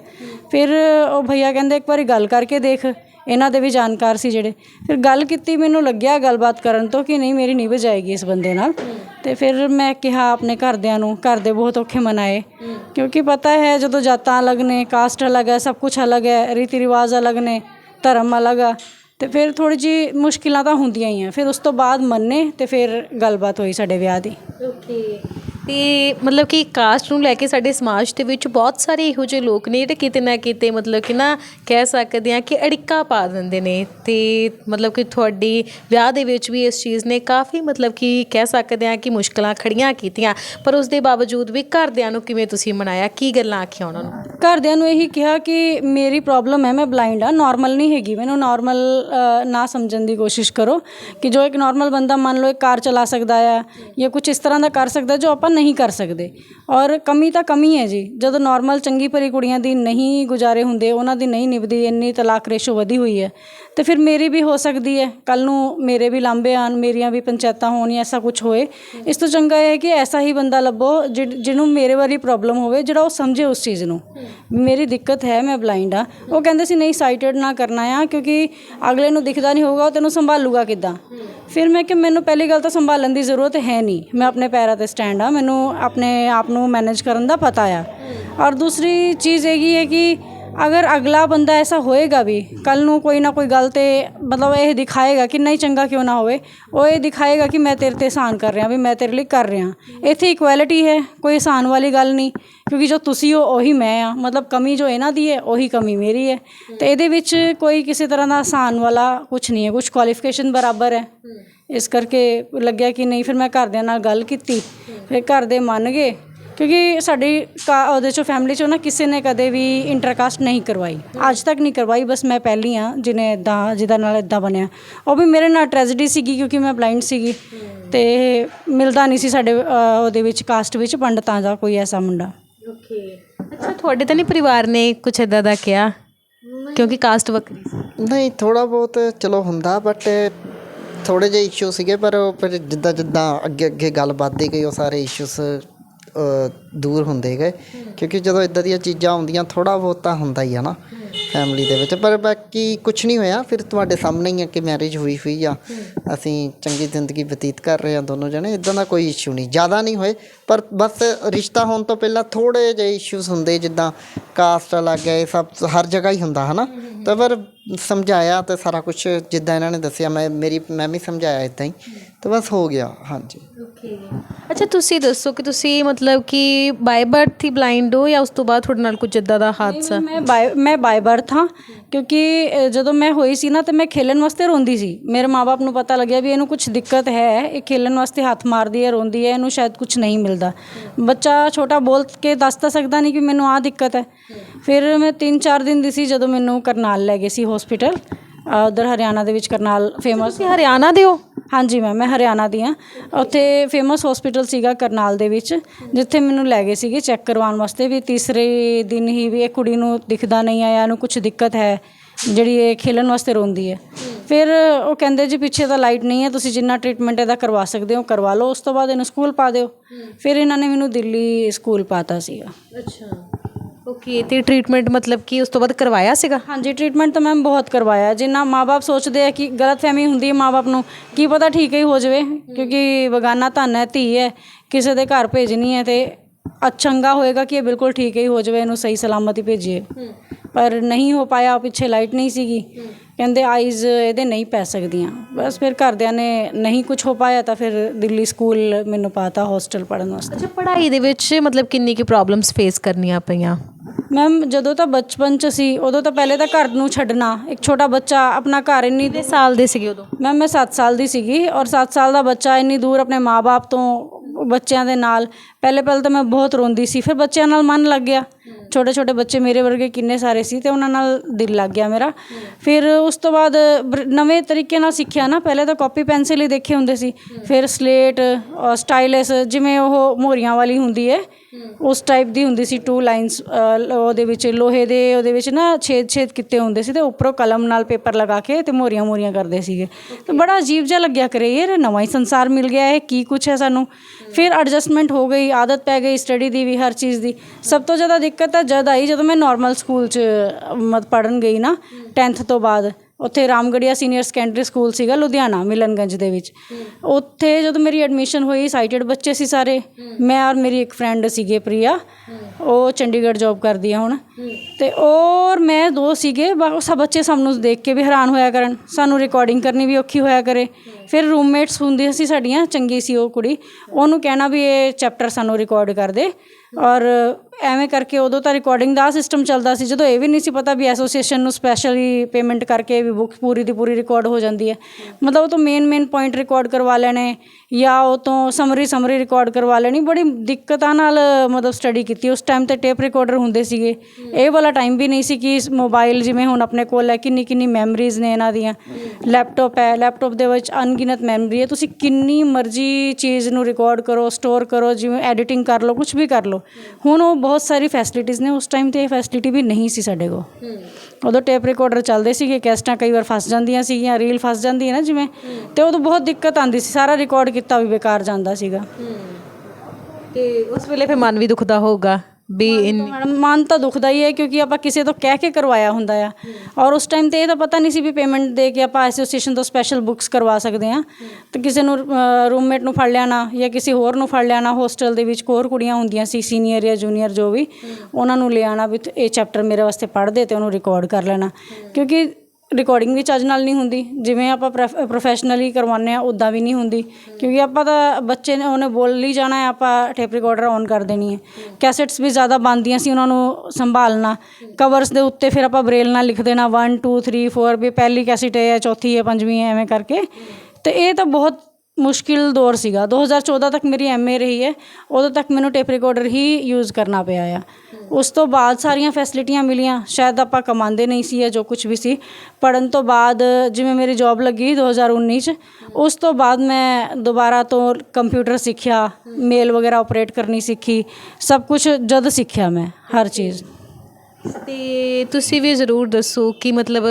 ਫਿਰ ਉਹ ਭਈਆ ਕਹਿੰਦੇ, ਇੱਕ ਵਾਰੀ ਗੱਲ ਕਰਕੇ ਦੇਖ, ਇਹਨਾਂ ਦੇ ਵੀ ਜਾਣਕਾਰ ਸੀ ਜਿਹੜੇ। ਫਿਰ ਗੱਲ ਕੀਤੀ, ਮੈਨੂੰ ਲੱਗਿਆ ਗੱਲਬਾਤ ਕਰਨ ਤੋਂ ਕਿ ਨਹੀਂ, ਮੇਰੀ ਨਹੀਂ ਵਜਾਏਗੀ ਇਸ ਬੰਦੇ ਨਾਲ। ਤੇ ਫਿਰ ਮੈਂ ਕਿਹਾ ਆਪਣੇ ਘਰਦਿਆਂ ਨੂੰ, ਘਰ ਦੇ ਬਹੁਤ ਔਖੇ ਮਨਾਏ। ਕਿਉਂਕਿ ਪਤਾ ਹੈ, ਜਦੋਂ ਜਾਤਾਂ ਅਲੱਗ ਨੇ ਕਾਸਟ ਅਲੱਗ ਹੈ, ਸਭ ਕੁਝ ਅਲੱਗ ਹੈ, ਰੀਤੀ ਰਿਵਾਜ ਅਲੱਗ ਨੇ। ਧਰਮ ਅਲੱਗ ਆ, ਤੇ ਫਿਰ ਥੋੜੀ ਜੀ ਮੁਸ਼ਕਿਲਾਂ ਤਾਂ ਹੁੰਦੀਆਂ ਹੀ ਆ। ਫਿਰ ਉਸ ਤੋਂ ਬਾਅਦ ਮੰਨੇ ਤੇ ਫਿਰ ਗੱਲਬਾਤ ਹੋਈ ਸਾਡੇ ਵਿਆਹ ਦੀ। ਓਕੇ। ਅਤੇ ਮਤਲਬ ਕਿ ਕਾਸਟ ਨੂੰ ਲੈ ਕੇ ਸਾਡੇ ਸਮਾਜ ਦੇ ਵਿੱਚ ਬਹੁਤ ਸਾਰੇ ਇਹੋ ਜਿਹੇ ਲੋਕ ਨੇ ਜਿਹੜੇ ਕਿਤੇ ਨਾ ਕਿਤੇ ਮਤਲਬ ਕਿ ਨਾ ਕਹਿ ਸਕਦੇ ਹਾਂ ਕਿ ਅੜਿੱਕਾ ਪਾ ਦਿੰਦੇ ਨੇ ਅਤੇ ਮਤਲਬ ਕਿ ਤੁਹਾਡੀ ਵਿਆਹ ਦੇ ਵਿੱਚ ਵੀ ਇਸ ਚੀਜ਼ ਨੇ ਕਾਫੀ ਮਤਲਬ ਕਿ ਕਹਿ ਸਕਦੇ ਹਾਂ ਕਿ ਮੁਸ਼ਕਲਾਂ ਖੜੀਆਂ ਕੀਤੀਆਂ। ਪਰ ਉਸ ਦੇ ਬਾਵਜੂਦ ਵੀ ਘਰਦਿਆਂ ਨੂੰ ਕਿਵੇਂ ਤੁਸੀਂ ਮਨਾਇਆ? ਕੀ ਗੱਲਾਂ ਆਖੀਆਂ ਉਹਨਾਂ ਨੂੰ? ਘਰਦਿਆਂ ਨੂੰ ਇਹੀ ਕਿਹਾ ਕਿ ਮੇਰੀ ਪ੍ਰੋਬਲਮ ਹੈ, ਮੈਂ ਬਲਾਈਂਡ ਆ ਨਾਰਮਲ ਨਹੀਂ ਹੈਗੀ। ਮੈਨੂੰ ਨਾਰਮਲ ਨਾ ਸਮਝਣ ਦੀ ਕੋਸ਼ਿਸ਼ ਕਰੋ ਕਿ ਜੋ ਇੱਕ ਨਾਰਮਲ ਬੰਦਾ ਮੰਨ ਲਓ ਇੱਕ ਕਾਰ ਚਲਾ ਸਕਦਾ ਆ ਜਾਂ ਕੁਝ ਇਸ ਤਰ੍ਹਾਂ ਦਾ ਕਰ ਸਕਦਾ ਜੋ ਆਪਾਂ ਨਹੀਂ ਕਰ ਸਕਦੇ। ਔਰ ਕਮੀ ਤਾਂ ਕਮੀ ਹੈ ਜੀ। ਜਦੋਂ ਨਾਰਮਲ ਚੰਗੀ ਭਰੀ ਕੁੜੀਆਂ ਦੀ ਨਹੀਂ ਗੁਜ਼ਾਰੇ ਹੁੰਦੇ, ਉਹਨਾਂ ਦੀ ਨਹੀਂ ਨਿਭਦੀ, ਇੰਨੀ ਤਲਾਕ ਰੇਸ਼ੋ ਵਧੀ ਹੋਈ ਹੈ ਅਤੇ ਫਿਰ ਮੇਰੀ ਵੀ ਹੋ ਸਕਦੀ ਹੈ। ਕੱਲ ਨੂੰ ਮੇਰੇ ਵੀ ਲਾਂਬੇ ਆਣ ਮੇਰੀਆਂ ਵੀ ਪੰਚਾਇਤਾਂ ਹੋਣ ਜਾਂ ਐਸਾ ਕੁਝ ਹੋਏ। ਇਸ ਤੋਂ ਚੰਗਾ ਇਹ ਹੈ ਕਿ ਐਸਾ ਹੀ ਬੰਦਾ ਲੱਭੋ ਜਿਹ- ਜਿਹਨੂੰ ਮੇਰੇ ਵਾਲੀ ਪ੍ਰੋਬਲਮ ਹੋਵੇ, ਜਿਹੜਾ ਉਹ ਸਮਝੇ ਉਸ ਚੀਜ਼ ਨੂੰ। ਮੇਰੀ ਦਿੱਕਤ ਹੈ, ਮੈਂ ਬਲਾਈਂਡ ਆ ਉਹ ਕਹਿੰਦੇ ਸੀ, ਨਹੀਂ ਸਾਈਟਡ ਨਾ ਕਰਨਾ ਆ, ਕਿਉਂਕਿ ਅਗਲੇ ਨੂੰ ਦਿਖਦਾ ਨਹੀਂ ਹੋਊਗਾ, ਉਹ ਤੈਨੂੰ ਸੰਭਾਲੂਗਾ ਕਿੱਦਾਂ? ਫਿਰ ਮੈਂ ਕਿ ਮੈਨੂੰ ਪਹਿਲੀ ਗੱਲ ਤਾਂ ਸੰਭਾਲਣ ਦੀ ਜ਼ਰੂਰਤ ਹੈ ਨਹੀਂ। ਮੈਂ ਆਪਣੇ ਪੈਰਾਂ ਤੇ ਸਟੈਂਡ ਆ ਮੈਨੂੰ ਆਪਣੇ ਆਪ ਨੂੰ ਮੈਨੇਜ ਕਰਨ ਦਾ ਪਤਾ ਆ। ਔਰ ਦੂਸਰੀ ਚੀਜ਼ ਹੈਗੀ ਹੈ ਕਿ ਅਗਰ ਅਗਲਾ ਬੰਦਾ ਐਸਾ ਹੋਏਗਾ ਵੀ ਕੱਲ ਨੂੰ ਕੋਈ ਨਾ ਕੋਈ ਗੱਲ ਤੇ ਮਤਲਬ ਇਹ ਦਿਖਾਏਗਾ ਕਿ ਨਹੀਂ ਚੰਗਾ ਕਿਉਂ ਨਾ ਹੋਵੇ, ਉਹ ਇਹ ਦਿਖਾਏਗਾ ਕਿ ਮੈਂ ਤੇਰੇ ਤੇ ਆਸਾਨ ਕਰ ਰਿਹਾ ਵੀ ਮੈਂ ਤੇਰੇ ਲਈ ਕਰ ਰਿਹਾ। ਇੱਥੇ ਇਕੁਐਲਿਟੀ ਹੈ, ਕੋਈ ਆਸਾਨ ਵਾਲੀ ਗੱਲ ਨਹੀਂ, ਕਿਉਂਕਿ ਜੋ ਤੁਸੀਂ ਹੋ ਉਹੀ ਮੈਂ ਆ। ਮਤਲਬ ਕਮੀ ਜੋ ਇਹਨਾਂ ਦੀ ਹੈ, ਉਹੀ ਕਮੀ ਮੇਰੀ ਹੈ। ਤੇ ਇਹਦੇ ਵਿੱਚ ਕੋਈ ਕਿਸੇ ਤਰ੍ਹਾਂ ਦਾ ਆਸਾਨ ਵਾਲਾ ਕੁਝ ਨਹੀਂ ਹੈ ਕੁਝ ਕੁਆਲੀਫਿਕੇਸ਼ਨ ਬਰਾਬਰ ਹੈ। ਇਸ ਕਰਕੇ ਲੱਗਿਆ ਕਿ ਨਹੀਂ ਫਿਰ ਮੈਂ ਘਰਦਿਆਂ ਨਾਲ ਗੱਲ ਕੀਤੀ। ਫਿਰ ਘਰ ਦੇ ਮੰਨ ਗਏ ਕਿਉਂਕਿ ਸਾਡੀ ਕਾ- ਉਹਦੇ ਚੋਂ ਫੈਮਿਲੀ ਚੋਂ ਨਾ ਕਿਸੇ ਨੇ ਕਦੇ ਵੀ ਇੰਟਰਕਾਸਟ ਨਹੀਂ ਕਰਵਾਈ। ਅੱਜ ਤੱਕ ਨਹੀਂ ਕਰਵਾਈ ਬਸ ਮੈਂ ਪਹਿਲੀ ਆ ਜਿਹਨੇ ਇਦਾਂ ਜਿਹਦਾ ਨਾਲ ਇਦਾਂ ਬਣਿਆ। ਉਹ ਵੀ ਮੇਰੇ ਨਾਲ ਟ੍ਰੈਜੇਡੀ ਸੀਗੀ ਕਿਉਂਕਿ ਮੈਂ ਬਲਾਈਂਡ ਸੀਗੀ। ਤੇ ਮਿਲਦਾ ਨਹੀਂ ਸੀ ਸਾਡੇ ਅ, ਉਹਦੇ ਵਿੱਚ ਕਾਸਟ ਵਿੱਚ ਪੰਡਤਾਂ ਦਾ ਕੋਈ ਐਸਾ ਮੁੰਡਾ। ਓਕੇ ਅੱਛਾ ਤੁਹਾਡੇ ਤਾਂ ਨਹੀਂ ਪਰਿਵਾਰ ਨੇ ਕੁਝ ਇਦਾਂ ਦਾ ਕਿਹਾ? ਕਿਉਂਕਿ ਕਾਸਟ ਵੱਖਰੀ ਸੀ। ਨਹੀਂ ਥੋੜਾ ਬਹੁਤ ਚਲੋ ਹੁੰਦਾ ਬਟ ਥੋੜ੍ਹੇ ਜਿਹੇ ਇਸ਼ੂ ਸੀਗੇ, ਪਰ ਉਹ ਫਿਰ ਜਿੱਦਾਂ ਜਿੱਦਾਂ ਅੱਗੇ ਅੱਗੇ ਗੱਲ ਵੱਧਦੀ ਗਈ, ਉਹ ਸਾਰੇ ਇਸ਼ੂਸ ਦੂਰ ਹੁੰਦੇ ਗਏ। ਕਿਉਂਕਿ ਜਦੋਂ ਇੱਦਾਂ ਦੀਆਂ ਚੀਜ਼ਾਂ ਆਉਂਦੀਆਂ, ਥੋੜ੍ਹਾ ਬਹੁਤਾ ਹੁੰਦਾ ਹੀ ਹੈ ਨਾ। ਫੈਮਿਲੀ ਦੇ ਵਿੱਚ। ਪਰ ਬਾਕੀ ਕੁਝ ਨਹੀਂ ਹੋਇਆ। ਫਿਰ ਤੁਹਾਡੇ ਸਾਹਮਣੇ ਹੀ ਆ ਕਿ ਮੈਰਿਜ ਹੋਈ ਹੋਈ ਆ। ਅਸੀਂ ਚੰਗੀ ਜ਼ਿੰਦਗੀ ਬਤੀਤ ਕਰ ਰਹੇ ਆ ਦੋਨੋਂ ਜਣੇ। ਇਦਾਂ ਦਾ ਕੋਈ ਇਸ਼ੂ ਨਹੀਂ। ਜ਼ਿਆਦਾ ਨਹੀਂ ਹੋਏ। ਪਰ ਬਸ ਰਿਸ਼ਤਾ ਹੋਣ ਤੋਂ ਪਹਿਲਾਂ ਥੋੜੇ ਜਿਹੇ ਇਸ਼ੂਸ ਹੁੰਦੇ। ਜਿੱਦਾਂ ਕਾਸਟ ਅਲੱਗ ਹੈ ਇਹ ਸਭ ਹਰ ਜਗ੍ਹਾ ਹੀ ਹੁੰਦਾ ਹਨਾ? ਤਾਂ ਪਰ ਸਮਝਾਇਆ ਤੇ ਸਾਰਾ ਕੁਝ ਜਿੱਦਾਂ ਇਹਨਾਂ ਨੇ ਦੱਸਿਆ ਮੈਂ ਮੇਰੀ ਮੈਂ ਵੀ ਸਮਝਾਇਆ ਇਦਾਂ ਹੀ। ਤਾਂ ਬਸ ਹੋ ਗਿਆ। ਹਾਂਜੀ। ਓਕੇ ਅੱਛਾ ਤੁਸੀਂ ਦੱਸੋ ਕਿ ਤੁਸੀਂ ਮਤਲਬ ਕਿ ਬਾਈ ਬਰਥ ਹੀ ਬਲਾਈਂਡ ਹੋ ਜਾਂ ਉਸ ਤੋਂ ਬਾਅਦ ਤੁਹਾਡੇ ਨਾਲ ਕੁਝ ਇਦਾਂ ਦਾ ਹਾਦਸਾ? ਮੈਂ ਮੈਂ ਬਾਏ ਬਰਥ ਹਾਂ ਕਿਉਂਕਿ ਜਦੋਂ ਮੈਂ ਹੋਈ ਸੀ ਨਾ, ਤੇ ਮੈਂ ਖੇਲਣ ਵਾਸਤੇ ਰੋਂਦੀ ਸੀ। ਮੇਰੇ ਮਾਪੇ ਨੂੰ ਪਤਾ ਲੱਗਿਆ ਵੀ ਇਹਨੂੰ ਕੁਝ ਦਿੱਕਤ ਹੈ। ਇਹ ਖੇਲਣ ਵਾਸਤੇ ਹੱਥ ਮਾਰਦੀ ਹੈ, ਰੋਂਦੀ ਹੈ, ਇਹਨੂੰ ਸ਼ਾਇਦ ਕੁਝ ਨਹੀਂ ਮਿਲਦਾ। ਬੱਚਾ ਛੋਟਾ ਬੋਲ ਕੇ ਦੱਸ ਤਾਂ ਸਕਦਾ ਨਹੀਂ ਕਿ ਮੈਨੂੰ ਆਹ ਦਿੱਕਤ ਹੈ। ਫਿਰ ਮੈਂ 3-4 ਦਿਨ ਦੀ ਸੀ ਜਦੋਂ ਮੈਨੂੰ ਕਰਨਾਲ ਲੈ ਗਏ ਸੀ ਹਸਪੀਟਲ ਉਧਰ ਹਰਿਆਣਾ ਦੇ ਵਿੱਚ ਕਰਨਾਲ ਫੇਮਸ ਹਰਿਆਣਾ ਦੇ ਹੋ? ਹਾਂਜੀ ਮੈਮ ਮੈਂ ਹਰਿਆਣਾ ਦੀ ਹਾਂ। ਉੱਥੇ ਫੇਮਸ ਹਸਪੀਟਲ ਸੀਗਾ ਕਰਨਾਲ ਦੇ ਵਿੱਚ ਜਿੱਥੇ ਮੈਨੂੰ ਲੈ ਗਏ ਸੀਗੇ ਚੈੱਕ ਕਰਵਾਉਣ ਵਾਸਤੇ ਵੀ ਤੀਸਰੇ ਦਿਨ ਹੀ ਵੀ ਇਹ ਕੁੜੀ ਨੂੰ ਦਿਖਦਾ ਨਹੀਂ ਆਇਆ ਇਹਨੂੰ ਕੁਝ ਦਿੱਕਤ ਹੈ ਜਿਹੜੀ ਇਹ ਖੇਲਣ ਵਾਸਤੇ ਰੋਂਦੀ ਹੈ। ਫਿਰ ਉਹ ਕਹਿੰਦੇ ਜੀ ਪਿੱਛੇ ਤਾਂ ਲਾਈਟ ਨਹੀਂ ਹੈ ਤੁਸੀਂ ਜਿੰਨਾ ਟ੍ਰੀਟਮੈਂਟ ਇਹਦਾ ਕਰਵਾ ਸਕਦੇ ਹੋ ਕਰਵਾ ਲਓ ਉਸ ਤੋਂ ਬਾਅਦ ਇਹਨੂੰ ਸਕੂਲ ਪਾ ਦਿਓ। ਫਿਰ ਇਹਨਾਂ ਨੇ ਮੈਨੂੰ ਦਿੱਲੀ ਸਕੂਲ ਪਾਤਾ ਸੀਗਾ। ਅੱਛਾ। ਓਕੇ ਤੇ ਟ੍ਰੀਟਮੈਂਟ ਮਤਲਬ ਕਿ ਉਸ ਤੋਂ ਬਾਅਦ ਕਰਵਾਇਆ ਸੀਗਾ? ਹਾਂਜੀ ਟ੍ਰੀਟਮੈਂਟ ਤਾਂ ਮੈਮ ਬਹੁਤ ਕਰਵਾਇਆ ਜਿੰਨਾ ਮਾਪੇ ਸੋਚਦੇ ਆ ਕਿ ਗਲਤਫਹਿਮੀ ਹੁੰਦੀ ਹੈ ਮਾਪੇ ਨੂੰ ਕੀ ਪਤਾ ਠੀਕ ਹੀ ਹੋ ਜਾਵੇ ਕਿਉਂਕਿ ਬਗਾਨਾ ਧਨ ਹੈ ਧੀ ਹੈ ਕਿਸੇ ਦੇ ਘਰ ਭੇਜਣੀ ਹੈ ਤੇ ਅਚੰਗਾ ਹੋਏਗਾ ਕਿ ਇਹ ਬਿਲਕੁਲ ਠੀਕ ਹੀ ਹੋ ਜਾਵੇ ਇਹਨੂੰ ਸਹੀ ਸਲਾਮਤੀ ਭੇਜੀਏ। ਪਰ ਨਹੀਂ ਹੋ ਪਾਇਆ ਪਿੱਛੇ ਲਾਈਟ ਨਹੀਂ ਸੀਗੀ। ਕਹਿੰਦੇ ਆਈਜ਼ ਇਹਦੇ ਨਹੀਂ ਪੈ ਸਕਦੀਆਂ। ਬਸ ਫਿਰ ਘਰਦਿਆਂ ਨੇ ਨਹੀਂ ਕੁਝ ਹੋ ਪਾਇਆ ਤਾਂ ਫਿਰ ਦਿੱਲੀ ਸਕੂਲ ਮੈਨੂੰ ਪਾਤਾ ਹੋਸਟਲ ਪੜਨ ਵਾਸਤੇ। ਅੱਛਾ ਪੜ੍ਹਾਈ ਦੇ ਵਿੱਚ ਮਤਲਬ ਕਿੰਨੀ ਕੀ ਪ੍ਰੋਬਲਮਸ ਫੇਸ ਕਰਨੀਆਂ ਪਈਆਂ? ਮੈਮ ਜਦੋਂ ਤਾਂ ਬਚਪਨ ਚ ਸੀ, ਉਦੋਂ ਤਾਂ ਪਹਿਲੇ ਤਾਂ ਘਰ ਨੂੰ ਛੱਡਣਾ। ਇੱਕ ਛੋਟਾ ਬੱਚਾ ਆਪਣਾ ਘਰ ਇੰਨੀ ਕਿੰਨੇ ਸਾਲ ਦੇ ਸੀਗੇ ਉਦੋਂ। ਮੈਮ ਮੈਂ 7 ਸਾਲ ਦੀ ਸੀਗੀ ਔਰ 7 ਸਾਲ ਦਾ ਬੱਚਾ ਇੰਨੀ ਦੂਰ ਆਪਣੇ ਮਾਪੇ ਤੋਂ ਬੱਚਿਆਂ ਦੇ ਨਾਲ, ਪਹਿਲੇ ਪਹਿਲੇ ਤਾਂ ਮੈਂ ਬਹੁਤ ਰੋਂਦੀ ਸੀ। ਫਿਰ ਬੱਚਿਆਂ ਨਾਲ ਮਨ ਲੱਗ ਗਿਆ। ਛੋਟੇ ਛੋਟੇ ਬੱਚੇ ਮੇਰੇ ਵਰਗੇ ਕਿੰਨੇ ਸਾਰੇ ਸੀ ਤੇ ਉਹਨਾਂ ਨਾਲ ਦਿਲ ਲੱਗ ਗਿਆ ਮੇਰਾ। ਫਿਰ ਉਸ ਤੋਂ ਬਾਅਦ ਬਰ- ਨਵੇਂ ਤਰੀਕੇ ਨਾਲ ਸਿੱਖਿਆ ਨਾ, ਪਹਿਲੇ ਤਾਂ ਕਾਪੀ ਪੈਨਸਿਲ ਹੀ ਦੇਖੇ ਹੁੰਦੇ ਸੀ। ਫਿਰ ਸਲੇਟ ਸਟਾਈਲਸ ਜਿਵੇਂ ਉਹ ਮੋਰੀਆਂ ਵਾਲੀ ਹੁੰਦੀ ਹੈ ਉਸ ਟਾਈਪ ਦੀ ਹੁੰਦੀ ਸੀ ਟੂ ਲਾਈਨਸ ਉਹਦੇ ਵਿੱਚ ਲੋਹੇ ਦੇ ਉਹਦੇ ਵਿੱਚ ਨਾ ਛੇਦ ਛੇਦ ਕੀਤੇ ਹੁੰਦੇ ਸੀ ਤੇ ਉੱਪਰੋਂ ਕਲਮ ਨਾਲ ਪੇਪਰ ਲਗਾ ਕੇ ਤੇ ਮੋਰੀਆਂ ਮੋਰੀਆਂ ਕਰਦੇ ਸੀਗੇ। ਤੇ ਬੜਾ ਅਜੀਬ ਜਿਹਾ ਲੱਗਿਆ ਕਰੇ ਯਾਰ ਨਵਾਂ ਹੀ ਸੰਸਾਰ ਮਿਲ ਗਿਆ ਹੈ ਕੀ ਕੁਛ ਹੈ ਸਾਨੂੰ? ਫਿਰ ਐਡਜਸਟਮੈਂਟ ਹੋ ਗਈ ਆਦਤ ਪੈ ਗਈ ਸਟੱਡੀ ਦੀ ਵੀ ਹਰ ਚੀਜ਼ ਦੀ। ਸਭ ਤੋਂ ਜ਼ਿਆਦਾ ਦਿੱਕਤ ਤਾਂ ਜਦ ਆਈ ਜਦੋਂ ਮੈਂ ਨਾਰਮਲ ਸਕੂਲ 'ਚ ਮਤ ਪੜਨ ਗਈ ਨਾ 10th ਤੋਂ ਬਾਅਦ। ਉੱਥੇ ਰਾਮਗੜੀਆ ਸੀਨੀਅਰ ਸੈਕੰਡਰੀ ਸਕੂਲ ਸੀਗਾ ਲੁਧਿਆਣਾ, ਮਿਲਨਗੰਜ ਦੇ ਵਿੱਚ। ਉੱਥੇ ਜਦੋਂ ਮੇਰੀ ਐਡਮਿਸ਼ਨ ਹੋਈ ਸਾਈਟਡ ਬੱਚੇ ਸੀ ਸਾਰੇ। ਮੈਂ ਔਰ ਮੇਰੀ ਇੱਕ ਫਰੈਂਡ ਸੀਗੇ ਪ੍ਰਿਆ। ਉਹ ਚੰਡੀਗੜ੍ਹ ਜੌਬ ਕਰਦੀ ਹੈ ਹੁਣ। ਤੇ ਔਰ ਮੈਂ ਦੋ ਸੀਗੇ ਬਾ- ਬੱਚੇ ਸਾਨੂੰ ਦੇਖ ਕੇ ਵੀ ਹੈਰਾਨ ਹੋਇਆ ਕਰਨ। ਸਾਨੂੰ ਰਿਕਾਰਡਿੰਗ ਕਰਨੀ ਵੀ ਔਖੀ ਹੋਇਆ ਕਰੇ। ਫਿਰ ਰੂਮਮੇਟਸ ਹੁੰਦੀਆਂ ਸੀ ਸਾਡੀਆਂ, ਚੰਗੀ ਸੀ ਉਹ ਕੁੜੀ। ਉਹਨੂੰ ਕਹਿਣਾ ਵੀ ਇਹ ਚੈਪਟਰ ਸਾਨੂੰ ਰਿਕਾਰਡ ਕਰ ਦੇ। ਔਰ ਐਵੇਂ ਕਰਕੇ ਉਦੋਂ ਤਾਂ ਰਿਕਾਰਡਿੰਗ ਦਾ ਸਿਸਟਮ ਚੱਲਦਾ ਸੀ। ਜਦੋਂ ਇਹ ਵੀ ਨਹੀਂ ਸੀ ਪਤਾ ਵੀ ਐਸੋਸੀਏਸ਼ਨ ਨੂੰ ਸਪੈਸ਼ਲੀ ਪੇਮੈਂਟ ਕਰਕੇ ਵੀ ਬੁੱਕ ਪੂਰੀ ਦੀ ਪੂਰੀ ਰਿਕਾਰਡ ਹੋ ਜਾਂਦੀ ਹੈ। ਮਤਲਬ ਉਹ ਤੋਂ ਮੇਨ ਮੇਨ ਪੁਆਇੰਟ ਰਿਕਾਰਡ ਕਰਵਾ ਲੈਣੇ ਜਾਂ ਉਹ ਤੋਂ ਸਮਰੀ ਸਮਰੀ ਰਿਕਾਰਡ ਕਰਵਾ ਲੈਣੀ। ਬੜੀ ਦਿੱਕਤਾਂ ਨਾਲ ਮਤਲਬ ਸਟੱਡੀ ਕੀਤੀ। ਉਸ ਟਾਈਮ ਤੇ ਟੇਪ ਰਿਕਾਰਡਰ ਹੁੰਦੇ ਸੀਗੇ। ਇਹ ਵਾਲਾ ਟਾਈਮ ਵੀ ਨਹੀਂ ਸੀ ਕਿ ਮੋਬਾਈਲ ਜਿਵੇਂ ਹੁਣ ਆਪਣੇ ਕੋਲ ਹੈ, ਕਿੰਨੀ ਕਿੰਨੀ ਮੈਮਰੀਜ਼ ਨੇ ਇਹਨਾਂ ਦੀਆਂ। ਲੈਪਟਾਪ ਹੈ ਲੈਪਟਾਪ ਦੇ ਵਿੱਚ ਅਨ ਅਣਗਿਣਤ ਮੈਮਰੀ ਹੈ ਤੁਸੀਂ ਕਿੰਨੀ ਮਰਜ਼ੀ ਚੀਜ਼ ਨੂੰ ਰਿਕਾਰਡ ਕਰੋ ਸਟੋਰ ਕਰੋ ਜਿਵੇਂ ਐਡੀਟਿੰਗ ਕਰ ਲਓ ਕੁਝ ਵੀ ਕਰ ਲਓ। ਹੁਣ ਉਹ ਬਹੁਤ ਸਾਰੀ ਫੈਸਿਲਿਟੀਜ਼ ਨੇ ਉਸ ਟਾਈਮ ਤੇ ਇਹ ਫੈਸਿਲਿਟੀ ਵੀ ਨਹੀਂ ਸੀ ਸਾਡੇ ਕੋਲ। ਉਦੋਂ ਟੇਪ ਰਿਕਾਰਡਰ ਚੱਲਦੇ ਸੀਗੇ ਕੈਸਟਾਂ ਕਈ ਵਾਰ ਫਸ ਜਾਂਦੀਆਂ ਸੀਗੀਆਂ ਰੀਲ ਫਸ ਜਾਂਦੀ ਹੈ ਨਾ ਜਿਵੇਂ ਤੇ ਉਦੋਂ ਬਹੁਤ ਦਿੱਕਤ ਆਉਂਦੀ ਸੀ ਸਾਰਾ ਰਿਕਾਰਡ ਕੀਤਾ ਵੀ ਬੇਕਾਰ ਜਾਂਦਾ ਸੀਗਾ। ਤੇ ਉਸ ਵੇਲੇ ਫਿਰ ਮਨ ਵੀ ਦੁਖਦਾ ਹੋਊਗਾ। ਵੀ ਇੰਨੀ ਮੈਡਮ ਮਨ ਤਾਂ ਦੁਖਦਾ ਹੀ ਹੈ ਕਿਉਂਕਿ ਆਪਾਂ ਕਿਸੇ ਤੋਂ ਕਹਿ ਕੇ ਕਰਵਾਇਆ ਹੁੰਦਾ ਆ। ਔਰ ਉਸ ਟਾਈਮ ਤੇ ਇਹ ਤਾਂ ਪਤਾ ਨਹੀਂ ਸੀ ਵੀ ਪੇਮੈਂਟ ਦੇ ਕੇ ਆਪਾਂ ਐਸੋਸੀਏਸ਼ਨ ਤੋਂ ਸਪੈਸ਼ਲ ਬੁੱਕਸ ਕਰਵਾ ਸਕਦੇ ਆ ਤੇ ਕਿਸੇ ਨੂੰ ਰੂਮਮੇਟ ਨੂੰ ਫੜ ਲਿਆਣਾ ਜਾਂ ਕਿਸੇ ਹੋਰ ਨੂੰ ਫੜ ਲਿਆਣਾ ਹੋਸਟਲ ਦੇ ਵਿੱਚ ਹੋਰ ਕੁੜੀਆਂ ਹੁੰਦੀਆਂ ਸੀ ਸੀਨੀਅਰ ਜਾਂ ਜੂਨੀਅਰ ਜੋ ਵੀ ਉਹਨਾਂ ਨੂੰ ਲਿਆਣਾ ਵੀ ਇਹ ਚੈਪਟਰ ਮੇਰੇ ਵਾਸਤੇ ਪੜ੍ਹ ਦੇ ਤੇ ਉਹਨੂੰ ਰਿਕਾਰਡ ਕਰ ਲੈਣਾ। ਕਿਉਂਕਿ ਰਿਕਾਰਡਿੰਗ ਵੀ ਚੱਜ ਨਾਲ ਨਹੀਂ ਹੁੰਦੀ। ਜਿਵੇਂ ਆਪਾਂ ਪ੍ਰੋਫੈਸ਼ਨਲੀ ਕਰਵਾਉਂਦੇ ਹਾਂ ਉੱਦਾਂ ਵੀ ਨਹੀਂ ਹੁੰਦੀ। ਕਿਉਂਕਿ ਆਪਾਂ ਤਾਂ ਬੱਚੇ ਨੇ, ਉਹਨੇ ਬੋਲ ਹੀ ਜਾਣਾ ਆਪਾਂ ਟੇਪ ਰਿਕਾਰਡਰ ਔਨ ਕਰ ਦੇਣੀ ਹੈ। ਕੈਸੇਟਸ ਵੀ ਜ਼ਿਆਦਾ ਬਣਦੀਆਂ ਸੀ ਉਹਨਾਂ ਨੂੰ ਸੰਭਾਲਣਾ। ਕਵਰਸ ਦੇ ਉੱਤੇ ਫਿਰ ਆਪਾਂ ਬ੍ਰੇਲ ਨਾਲ ਲਿਖ ਦੇਣਾ। 1 2 3 4 ਵੀ ਪਹਿਲੀ ਕੈਸੇਟ ਹੈ, ਚੌਥੀ ਹੈ, ਪੰਜਵੀਂ ਹੈ, ਐਵੇਂ ਕਰਕੇ। ਅਤੇ ਇਹ ਤਾਂ ਬਹੁਤ ਮੁਸ਼ਕਿਲ ਦੌਰ ਸੀਗਾ 2014 ਤੱਕ ਮੇਰੀ ਐਮਏ ਰਹੀ ਹੈ ਉਦੋਂ ਤੱਕ ਮੈਨੂੰ ਟੇਪ ਰਿਕਾਰਡਰ ਹੀ ਯੂਜ਼ ਕਰਨਾ ਪਿਆ ਆ ਉਸ ਤੋਂ ਬਾਅਦ ਸਾਰੀਆਂ ਫੈਸਿਲਿਟੀਆਂ ਮਿਲੀਆਂ ਸ਼ਾਇਦ ਆਪਾਂ ਕਮਾਉਂਦੇ ਨਹੀਂ ਸੀ ਜਾਂ ਜੋ ਕੁਝ ਵੀ ਸੀ ਪੜਨ ਤੋਂ ਬਾਅਦ ਜਿਵੇਂ ਮੇਰੀ ਜੌਬ ਲੱਗੀ 2019 ਚ ਉਸ ਤੋਂ ਬਾਅਦ ਮੈਂ ਦੁਬਾਰਾ ਤੋਂ ਕੰਪਿਊਟਰ ਸਿੱਖਿਆ ਮੇਲ ਵਗੈਰਾ ਆਪਰੇਟ ਕਰਨੀ ਸਿੱਖੀ ਸਭ ਕੁਝ ਜਦ ਸਿੱਖਿਆ ਮੈਂ ਹਰ ਚੀਜ਼ ਤੇ ਤੁਸੀਂ ਵੀ ਜ਼ਰੂਰ ਦੱਸੋ ਕਿ ਮਤਲਬ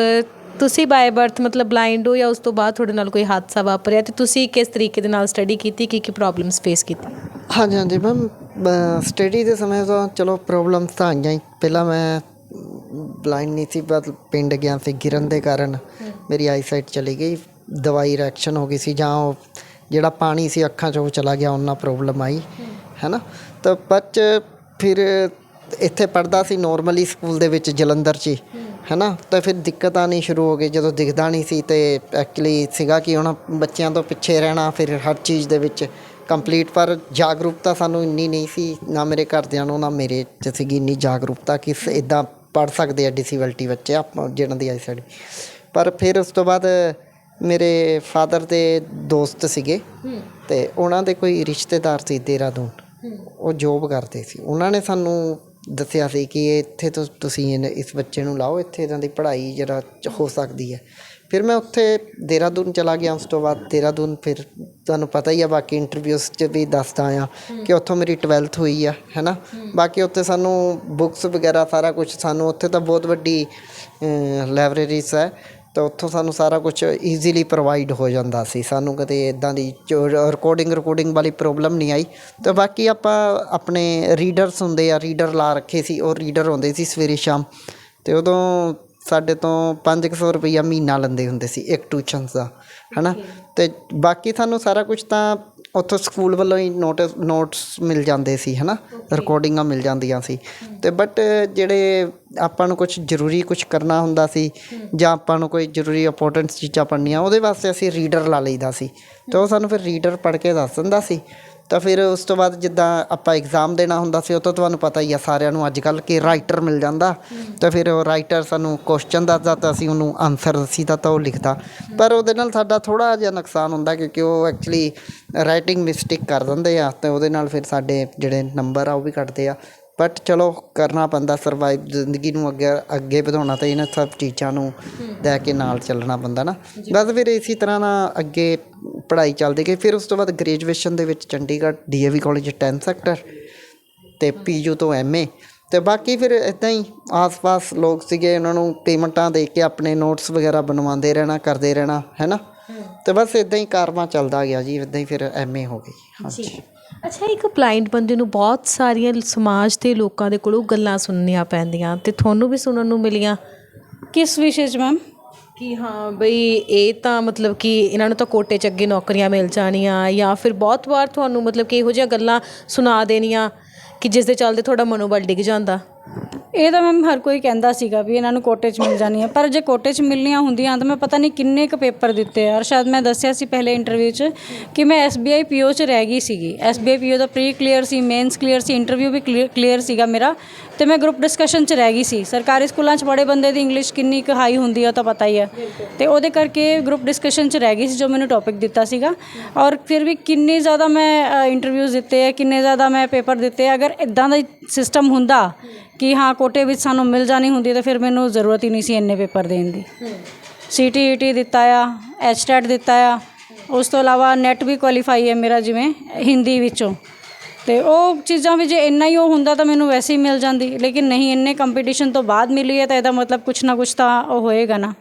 ਤੁਸੀਂ ਬਾਏ ਬਰਥ ਮਤਲਬ ਬਲਾਈਂਡ ਹੋ ਜਾਂ ਉਸ ਤੋਂ ਬਾਅਦ ਤੁਹਾਡੇ ਨਾਲ ਕੋਈ ਹਾਦਸਾ ਵਾਪਰਿਆ ਤੇ ਤੁਸੀਂ ਕਿਸ ਤਰੀਕੇ ਦੇ ਨਾਲ ਸਟੱਡੀ ਕੀਤੀ ਕੀ ਕੀ ਪ੍ਰੋਬਲਮਸ ਫੇਸ ਕੀਤੀ ਹਾਂਜੀ ਹਾਂਜੀ ਮੈਮ ਸਟੱਡੀ ਦੇ ਸਮੇਂ ਤਾਂ ਚਲੋ ਪ੍ਰੋਬਲਮਸ ਤਾਂ ਆਈਆਂ ਹੀ। ਪਹਿਲਾਂ ਮੈਂ ਬਲਾਈਂਡ ਨਹੀਂ ਸੀ ਬਸ ਪਿੰਡ ਗਿਆ ਸੀ ਗਿਰਨ ਦੇ ਕਾਰਨ। ਮੇਰੀ ਆਈਸਾਈਟ ਚਲੀ ਗਈ ਦਵਾਈ ਰਿਐਕਸ਼ਨ ਹੋ ਗਈ ਸੀ ਜਾਂ ਉਹ ਜਿਹੜਾ ਪਾਣੀ ਸੀ ਅੱਖਾਂ 'ਚ ਉਹ ਚਲਾ ਗਿਆ ਉਹਨਾਂ ਪ੍ਰੋਬਲਮ ਆਈ ਹੈਨਾ? ਤਾਂ ਬੱਚ ਫਿਰ ਇੱਥੇ ਪੜਦਾ ਸੀ ਨਾਰਮਲੀ ਸਕੂਲ ਦੇ ਵਿੱਚ ਜਲੰਧਰ 'ਚ ਹੀ, ਹੈਨਾ? ਤਾਂ ਫਿਰ ਦਿੱਕਤ ਆਣੀ ਸ਼ੁਰੂ ਹੋ ਗਈ ਜਦੋਂ ਦਿਖਦਾ ਨਹੀਂ ਸੀ ਤੇ ਐਕਚੁਅਲੀ ਸੀਗਾ ਕਿ ਹੁਣ ਬੱਚਿਆਂ ਤੋਂ ਪਿੱਛੇ ਰਹਿਣਾ ਫਿਰ ਹਰ ਚੀਜ਼ ਦੇ ਵਿੱਚ ਕੰਪਲੀਟ ਪਰ ਜਾਗਰੂਕਤਾ ਸਾਨੂੰ ਇੰਨੀ ਨਹੀਂ ਸੀ ਨਾ ਮੇਰੇ ਘਰਦਿਆਂ ਨੂੰ ਨਾ ਮੇਰੇ 'ਚ ਸੀਗੀ ਇੰਨੀ ਜਾਗਰੂਕਤਾ ਕਿ ਇਦਾਂ ਪੜ ਸਕਦੇ ਆ ਡਿਸੇਬਿਲਟੀ ਬੱਚੇ ਆਪਾਂ ਜਿਹਨਾਂ ਦੀ ਆਈ ਸਾਡੀ। ਪਰ ਫਿਰ ਉਸ ਤੋਂ ਬਾਅਦ ਮੇਰੇ ਫਾਦਰ ਦੇ ਦੋਸਤ ਸੀਗੇ ਤੇ ਉਹਨਾਂ ਦੇ ਕੋਈ ਰਿਸ਼ਤੇਦਾਰ ਸੀ ਦੇਹਰਾਦੂਨ। ਉਹ ਜੋਬ ਕਰਦੇ ਸੀ। ਉਹਨਾਂ ਨੇ ਸਾਨੂੰ ਦੱਸਿਆ ਸੀ ਕਿ ਇੱਥੇ ਤੋਂ ਤੁਸੀਂ ਇਹਨ- ਇਸ ਬੱਚੇ ਨੂੰ ਲਾਓ ਇੱਥੇ ਇਹਨਾਂ ਦੀ ਪੜ੍ਹਾਈ ਜਰਾ ਹੋ ਸਕਦੀ ਹੈ। ਫਿਰ ਮੈਂ ਉੱਥੇ ਦੇਹਰਾਦੂਨ ਚਲਾ ਗਿਆ ਉਸ ਤੋਂ ਬਾਅਦ ਦੇਹਰਾਦੂਨ ਫਿਰ ਤੁਹਾਨੂੰ ਪਤਾ ਹੀ ਆ ਬਾਕੀ ਇੰਟਰਵਿਊਸ 'ਚ ਵੀ ਦੱਸਦਾ ਆ ਕਿ ਉੱਥੋਂ ਮੇਰੀ 12th ਹੋਈ ਆ ਹੈਨਾ? ਬਾਕੀ ਉੱਥੇ ਸਾਨੂੰ ਬੁੱਕਸ ਵਗੈਰਾ ਸਾਰਾ ਕੁਝ ਸਾਨੂੰ ਉੱਥੇ ਤਾਂ ਬਹੁਤ ਵੱਡੀ ਲਾਇਬ੍ਰੇਰੀਜ਼ ਹੈ। ਤਾਂ ਉੱਥੋਂ ਸਾਨੂੰ ਸਾਰਾ ਕੁਝ ਈਜ਼ੀਲੀ ਪ੍ਰੋਵਾਈਡ ਹੋ ਜਾਂਦਾ ਸੀ। ਸਾਨੂੰ ਕਦੇ ਇਦਾਂ ਦੀ ਰਿਕਾਰਡਿੰਗ ਰਿਕਾਰਡਿੰਗ ਵਾਲੀ ਪ੍ਰੋਬਲਮ ਨਹੀਂ ਆਈ। ਤਾਂ ਬਾਕੀ ਆਪਾਂ ਆਪਣੇ ਰੀਡਰਸ ਹੁੰਦੇ ਆ ਰੀਡਰ ਲਾ ਰੱਖੇ ਸੀ। ਉਹ ਰੀਡਰ ਹੁੰਦੇ ਸੀ ਸਵੇਰੇ ਸ਼ਾਮ। ਤੇ ਉਦੋਂ ਸਾਡੇ ਤੋਂ 500 ਰੁਪਈਆ ਮਹੀਨਾ ਲੈਂਦੇ ਹੁੰਦੇ ਸੀ ਇੱਕ ਟਿਊਸ਼ਨਸ ਦਾ ਹਨਾ? ਤੇ ਬਾਕੀ ਸਾਨੂੰ ਸਾਰਾ ਕੁਝ ਤਾਂ ਉੱਥੋਂ ਸਕੂਲ ਵੱਲੋਂ ਹੀ ਨੋਟਿਸ ਨੋਟਸ ਮਿਲ ਜਾਂਦੇ ਸੀ ਹਨਾ? ਰਿਕਾਰਡਿੰਗਾਂ ਮਿਲ ਜਾਂਦੀਆਂ ਸੀ। ਤੇ ਬਟ ਜਿਹੜੇ ਆਪਾਂ ਨੂੰ ਕੁਝ ਜ਼ਰੂਰੀ ਕੁਝ ਕਰਨਾ ਹੁੰਦਾ ਸੀ ਜਾਂ ਆਪਾਂ ਨੂੰ ਕੋਈ ਜ਼ਰੂਰੀ ਇੰਪੋਰਟੈਂਟ ਚੀਜ਼ਾਂ ਪੜ੍ਹਨੀਆਂ ਉਹਦੇ ਵਾਸਤੇ ਅਸੀਂ ਰੀਡਰ ਲਾ ਲਈਦਾ ਸੀ। ਤੇ ਉਹ ਸਾਨੂੰ ਫਿਰ ਰੀਡਰ ਪੜ੍ਹ ਕੇ ਦੱਸ ਦਿੰਦਾ ਸੀ। ਤਾਂ ਫਿਰ ਉਸ ਤੋਂ ਬਾਅਦ ਜਿੱਦਾਂ ਆਪਾਂ ਐਗਜ਼ਾਮ ਦੇਣਾ ਹੁੰਦਾ ਸੀ, ਉਹ ਤਾਂ ਤੁਹਾਨੂੰ ਪਤਾ ਹੀ ਆ ਸਾਰਿਆਂ ਨੂੰ ਅੱਜ ਕੱਲ੍ਹ ਕਿ ਰਾਈਟਰ ਮਿਲ ਜਾਂਦਾ। ਤਾਂ ਫਿਰ ਉਹ ਰਾਈਟਰ ਸਾਨੂੰ ਕੁਐਸਚਨ ਦੱਸਦਾ ਤਾਂ ਅਸੀਂ ਉਹਨੂੰ ਆਨਸਰ ਦੱਸੀਦਾ ਤਾਂ ਉਹ ਲਿਖਦਾ। ਪਰ ਉਹਦੇ ਨਾਲ ਸਾਡਾ ਥੋੜਾ ਜਿਹਾ ਨੁਕਸਾਨ ਹੁੰਦਾ ਕਿਉਂਕਿ ਉਹ ਐਕਚੁਅਲੀ ਰਾਈਟਿੰਗ ਮਿਸਟੇਕ ਕਰ ਦਿੰਦੇ ਆ, ਤੇ ਉਹਦੇ ਨਾਲ ਫਿਰ ਸਾਡੇ ਜਿਹੜੇ ਨੰਬਰ ਆ ਉਹ ਵੀ ਘਟਦੇ ਆ। ਬਟ ਚਲੋ ਕਰਨਾ ਪੈਂਦਾ ਸਰਵਾਈਵ ਜ਼ਿੰਦਗੀ ਨੂੰ ਅੱਗੇ ਅੱਗੇ ਵਧਾਉਣਾ ਤਾਂ ਇਹਨਾਂ ਸਭ ਚੀਜ਼ਾਂ ਨੂੰ ਲੈ ਕੇ ਨਾਲ ਚੱਲਣਾ ਪੈਂਦਾ ਨਾ। ਬਸ ਫਿਰ ਇਸੇ ਤਰ੍ਹਾਂ ਨਾਲ ਅੱਗੇ ਪੜ੍ਹਾਈ ਚੱਲਦੀ ਗਈ। ਫਿਰ ਉਸ ਤੋਂ ਬਾਅਦ ਗ੍ਰੈਜੂਏਸ਼ਨ ਦੇ ਵਿੱਚ ਚੰਡੀਗੜ੍ਹ ਡੀਏਵੀ ਕਾਲਜ 10 ਸੈਕਟਰ ਤੇ ਪੀਯੂ ਤੋਂ ਐਮਏ ਤੇ ਬਾਕੀ ਫਿਰ ਇਦਾਂ ਹੀ ਆਸ-ਪਾਸ ਲੋਕ ਸੀਗੇ ਉਹਨਾਂ ਨੂੰ ਪੇਮੈਂਟਾਂ ਦੇ ਕੇ ਆਪਣੇ ਨੋਟਸ ਵਗੈਰਾ ਬਣਵਾਉਂਦੇ ਰਹਿਣਾ ਕਰਦੇ ਰਹਿਣਾ ਹੈਨਾ ਤੇ ਬਸ ਇਦਾਂ ਹੀ ਕਾਰਵਾ ਚੱਲਦਾ ਗਿਆ ਜੀ ਇਦਾਂ ਹੀ ਫਿਰ ਐਮਏ ਹੋ ਗਈ। ਹਾਂਜੀ। ਅੱਛਾ ਇੱਕ ਬਲਾਈਂਡ ਬੰਦੇ ਨੂੰ ਬਹੁਤ ਸਾਰੀਆਂ ਸਮਾਜ ਦੇ ਲੋਕਾਂ ਦੇ ਕੋਲੋਂ ਗੱਲਾਂ ਸੁਣਨੀਆਂ ਪੈਂਦੀਆਂ ਤੇ ਤੁਹਾਨੂੰ ਵੀ ਸੁਣਨ ਨੂੰ ਮਿਲੀਆਂ? ਕਿਸ ਵਿਸ਼ੇ 'ਚ ਮੈਮ ਕਿ ਹਾਂ ਬਈ ਇਹ ਤਾਂ ਮਤਲਬ ਕਿ ਇਹਨਾਂ ਨੂੰ ਤਾਂ ਕੋਟੇ 'ਚ ਅੱਗੇ ਨੌਕਰੀਆਂ ਮਿਲ ਜਾਣੀਆਂ ਜਾਂ ਫਿਰ ਬਹੁਤ ਵਾਰ ਤੁਹਾਨੂੰ ਮਤਲਬ ਕਿ ਇਹੋ ਜਿਹੀਆਂ ਗੱਲਾਂ ਸੁਣਾ ਦੇਣੀਆਂ ਕਿ ਜਿਸ ਦੇ ਚੱਲਦੇ ਤੁਹਾਡਾ ਮਨੋਬਲ ਡਿੱਗ ਜਾਂਦਾ? ਇਹ ਤਾਂ ਮੈਮ ਹਰ ਕੋਈ ਕਹਿੰਦਾ ਸੀਗਾ ਵੀ ਇਹਨਾਂ ਨੂੰ ਕੋਟੇ 'ਚ ਮਿਲ ਜਾਣੀ ਹੈ ਪਰ ਜੇ ਕੋਟੇ 'ਚ ਮਿਲਣੀਆਂ ਹੁੰਦੀਆਂ ਤਾਂ ਮੈਂ ਪਤਾ ਨਹੀਂ ਕਿੰਨੇ ਕੁ ਪੇਪਰ ਦਿੱਤੇ ਆ। ਔਰ ਸ਼ਾਇਦ ਮੈਂ ਦੱਸਿਆ ਸੀ ਪਹਿਲੇ ਇੰਟਰਵਿਊ 'ਚ ਕਿ ਮੈਂ SBI PO 'ਚ ਰਹਿ ਗਈ ਸੀਗੀ। SBI PO ਦਾ ਪ੍ਰੀ ਕਲੀਅਰ ਸੀ ਮੇਨਸ ਕਲੀਅਰ ਸੀ ਇੰਟਰਵਿਊ ਵੀ ਕਲੀਅਰ ਸੀਗਾ ਮੇਰਾ। ਤੇ ਮੈਂ ਗਰੁੱਪ ਡਿਸਕਸ਼ਨ 'ਚ ਰਹਿ ਗਈ ਸੀ। ਸਰਕਾਰੀ ਸਕੂਲਾਂ 'ਚ ਪੜ੍ਹੇ ਬੰਦੇ ਦੀ ਇੰਗਲਿਸ਼ ਕਿੰਨੀ ਕੁ ਹਾਈ ਹੁੰਦੀ ਆ ਉਹ ਤਾਂ ਪਤਾ ਹੀ ਹੈ ਤੇ ਉਹਦੇ ਕਰਕੇ ਗਰੁੱਪ ਡਿਸਕਸ਼ਨ 'ਚ ਰਹਿ ਗਈ ਸੀ ਜੋ ਮੈਨੂੰ ਟੌਪਿਕ ਦਿੱਤਾ ਸੀਗਾ। ਔਰ ਫਿਰ ਵੀ ਕਿੰਨੇ ਜ਼ਿਆਦਾ ਮੈਂ ਇੰਟਰਵਿਊਜ਼ ਦਿੱਤੇ ਆ, ਕਿੰਨੇ ਜ਼ਿਆਦਾ ਮੈਂ ਪੇਪਰ ਦਿੱਤੇ ਅਗਰ ਇਦਾਂ ਦਾ ਸਿਸਟਮ ਹੁੰਦਾ ਕਿ ਹਾਂ ਕੋਟੇ ਵਿੱਚ ਸਾਨੂੰ ਮਿਲ ਜਾਣੀ ਹੁੰਦੀ ਤਾਂ ਫਿਰ ਮੈਨੂੰ ਜ਼ਰੂਰਤ ਹੀ ਨਹੀਂ ਸੀ ਇੰਨੇ ਪੇਪਰ ਦੇਣ ਦੀ। ਸੀਟੀਈਟੀ ਦਿੱਤਾ ਆ ਐਚਟੈਟ ਦਿੱਤਾ ਆ। ਉਸ ਤੋਂ ਇਲਾਵਾ ਨੈਟ ਵੀ ਕੁਆਲੀਫਾਈ ਹੈ ਮੇਰਾ ਜਿਵੇਂ ਹਿੰਦੀ ਵਿੱਚੋਂ। ਤੇ ਉਹ ਚੀਜ਼ਾਂ ਵੀ ਜੇ ਇੰਨਾ ਹੀ ਉਹ ਹੁੰਦਾ ਤਾਂ ਮੈਨੂੰ ਵੈਸੇ ਹੀ ਮਿਲ ਜਾਂਦੀ। ਲੇਕਿਨ ਨਹੀਂ, ਇੰਨੇ ਕੰਪੀਟੀਸ਼ਨ ਤੋਂ ਬਾਅਦ ਮਿਲੀ ਹੈ ਤਾਂ ਇਹਦਾ ਮਤਲਬ ਕੁਛ ਨਾ ਕੁਛ ਤਾਂ ਉਹ ਹੋਏਗਾ ਨਾ।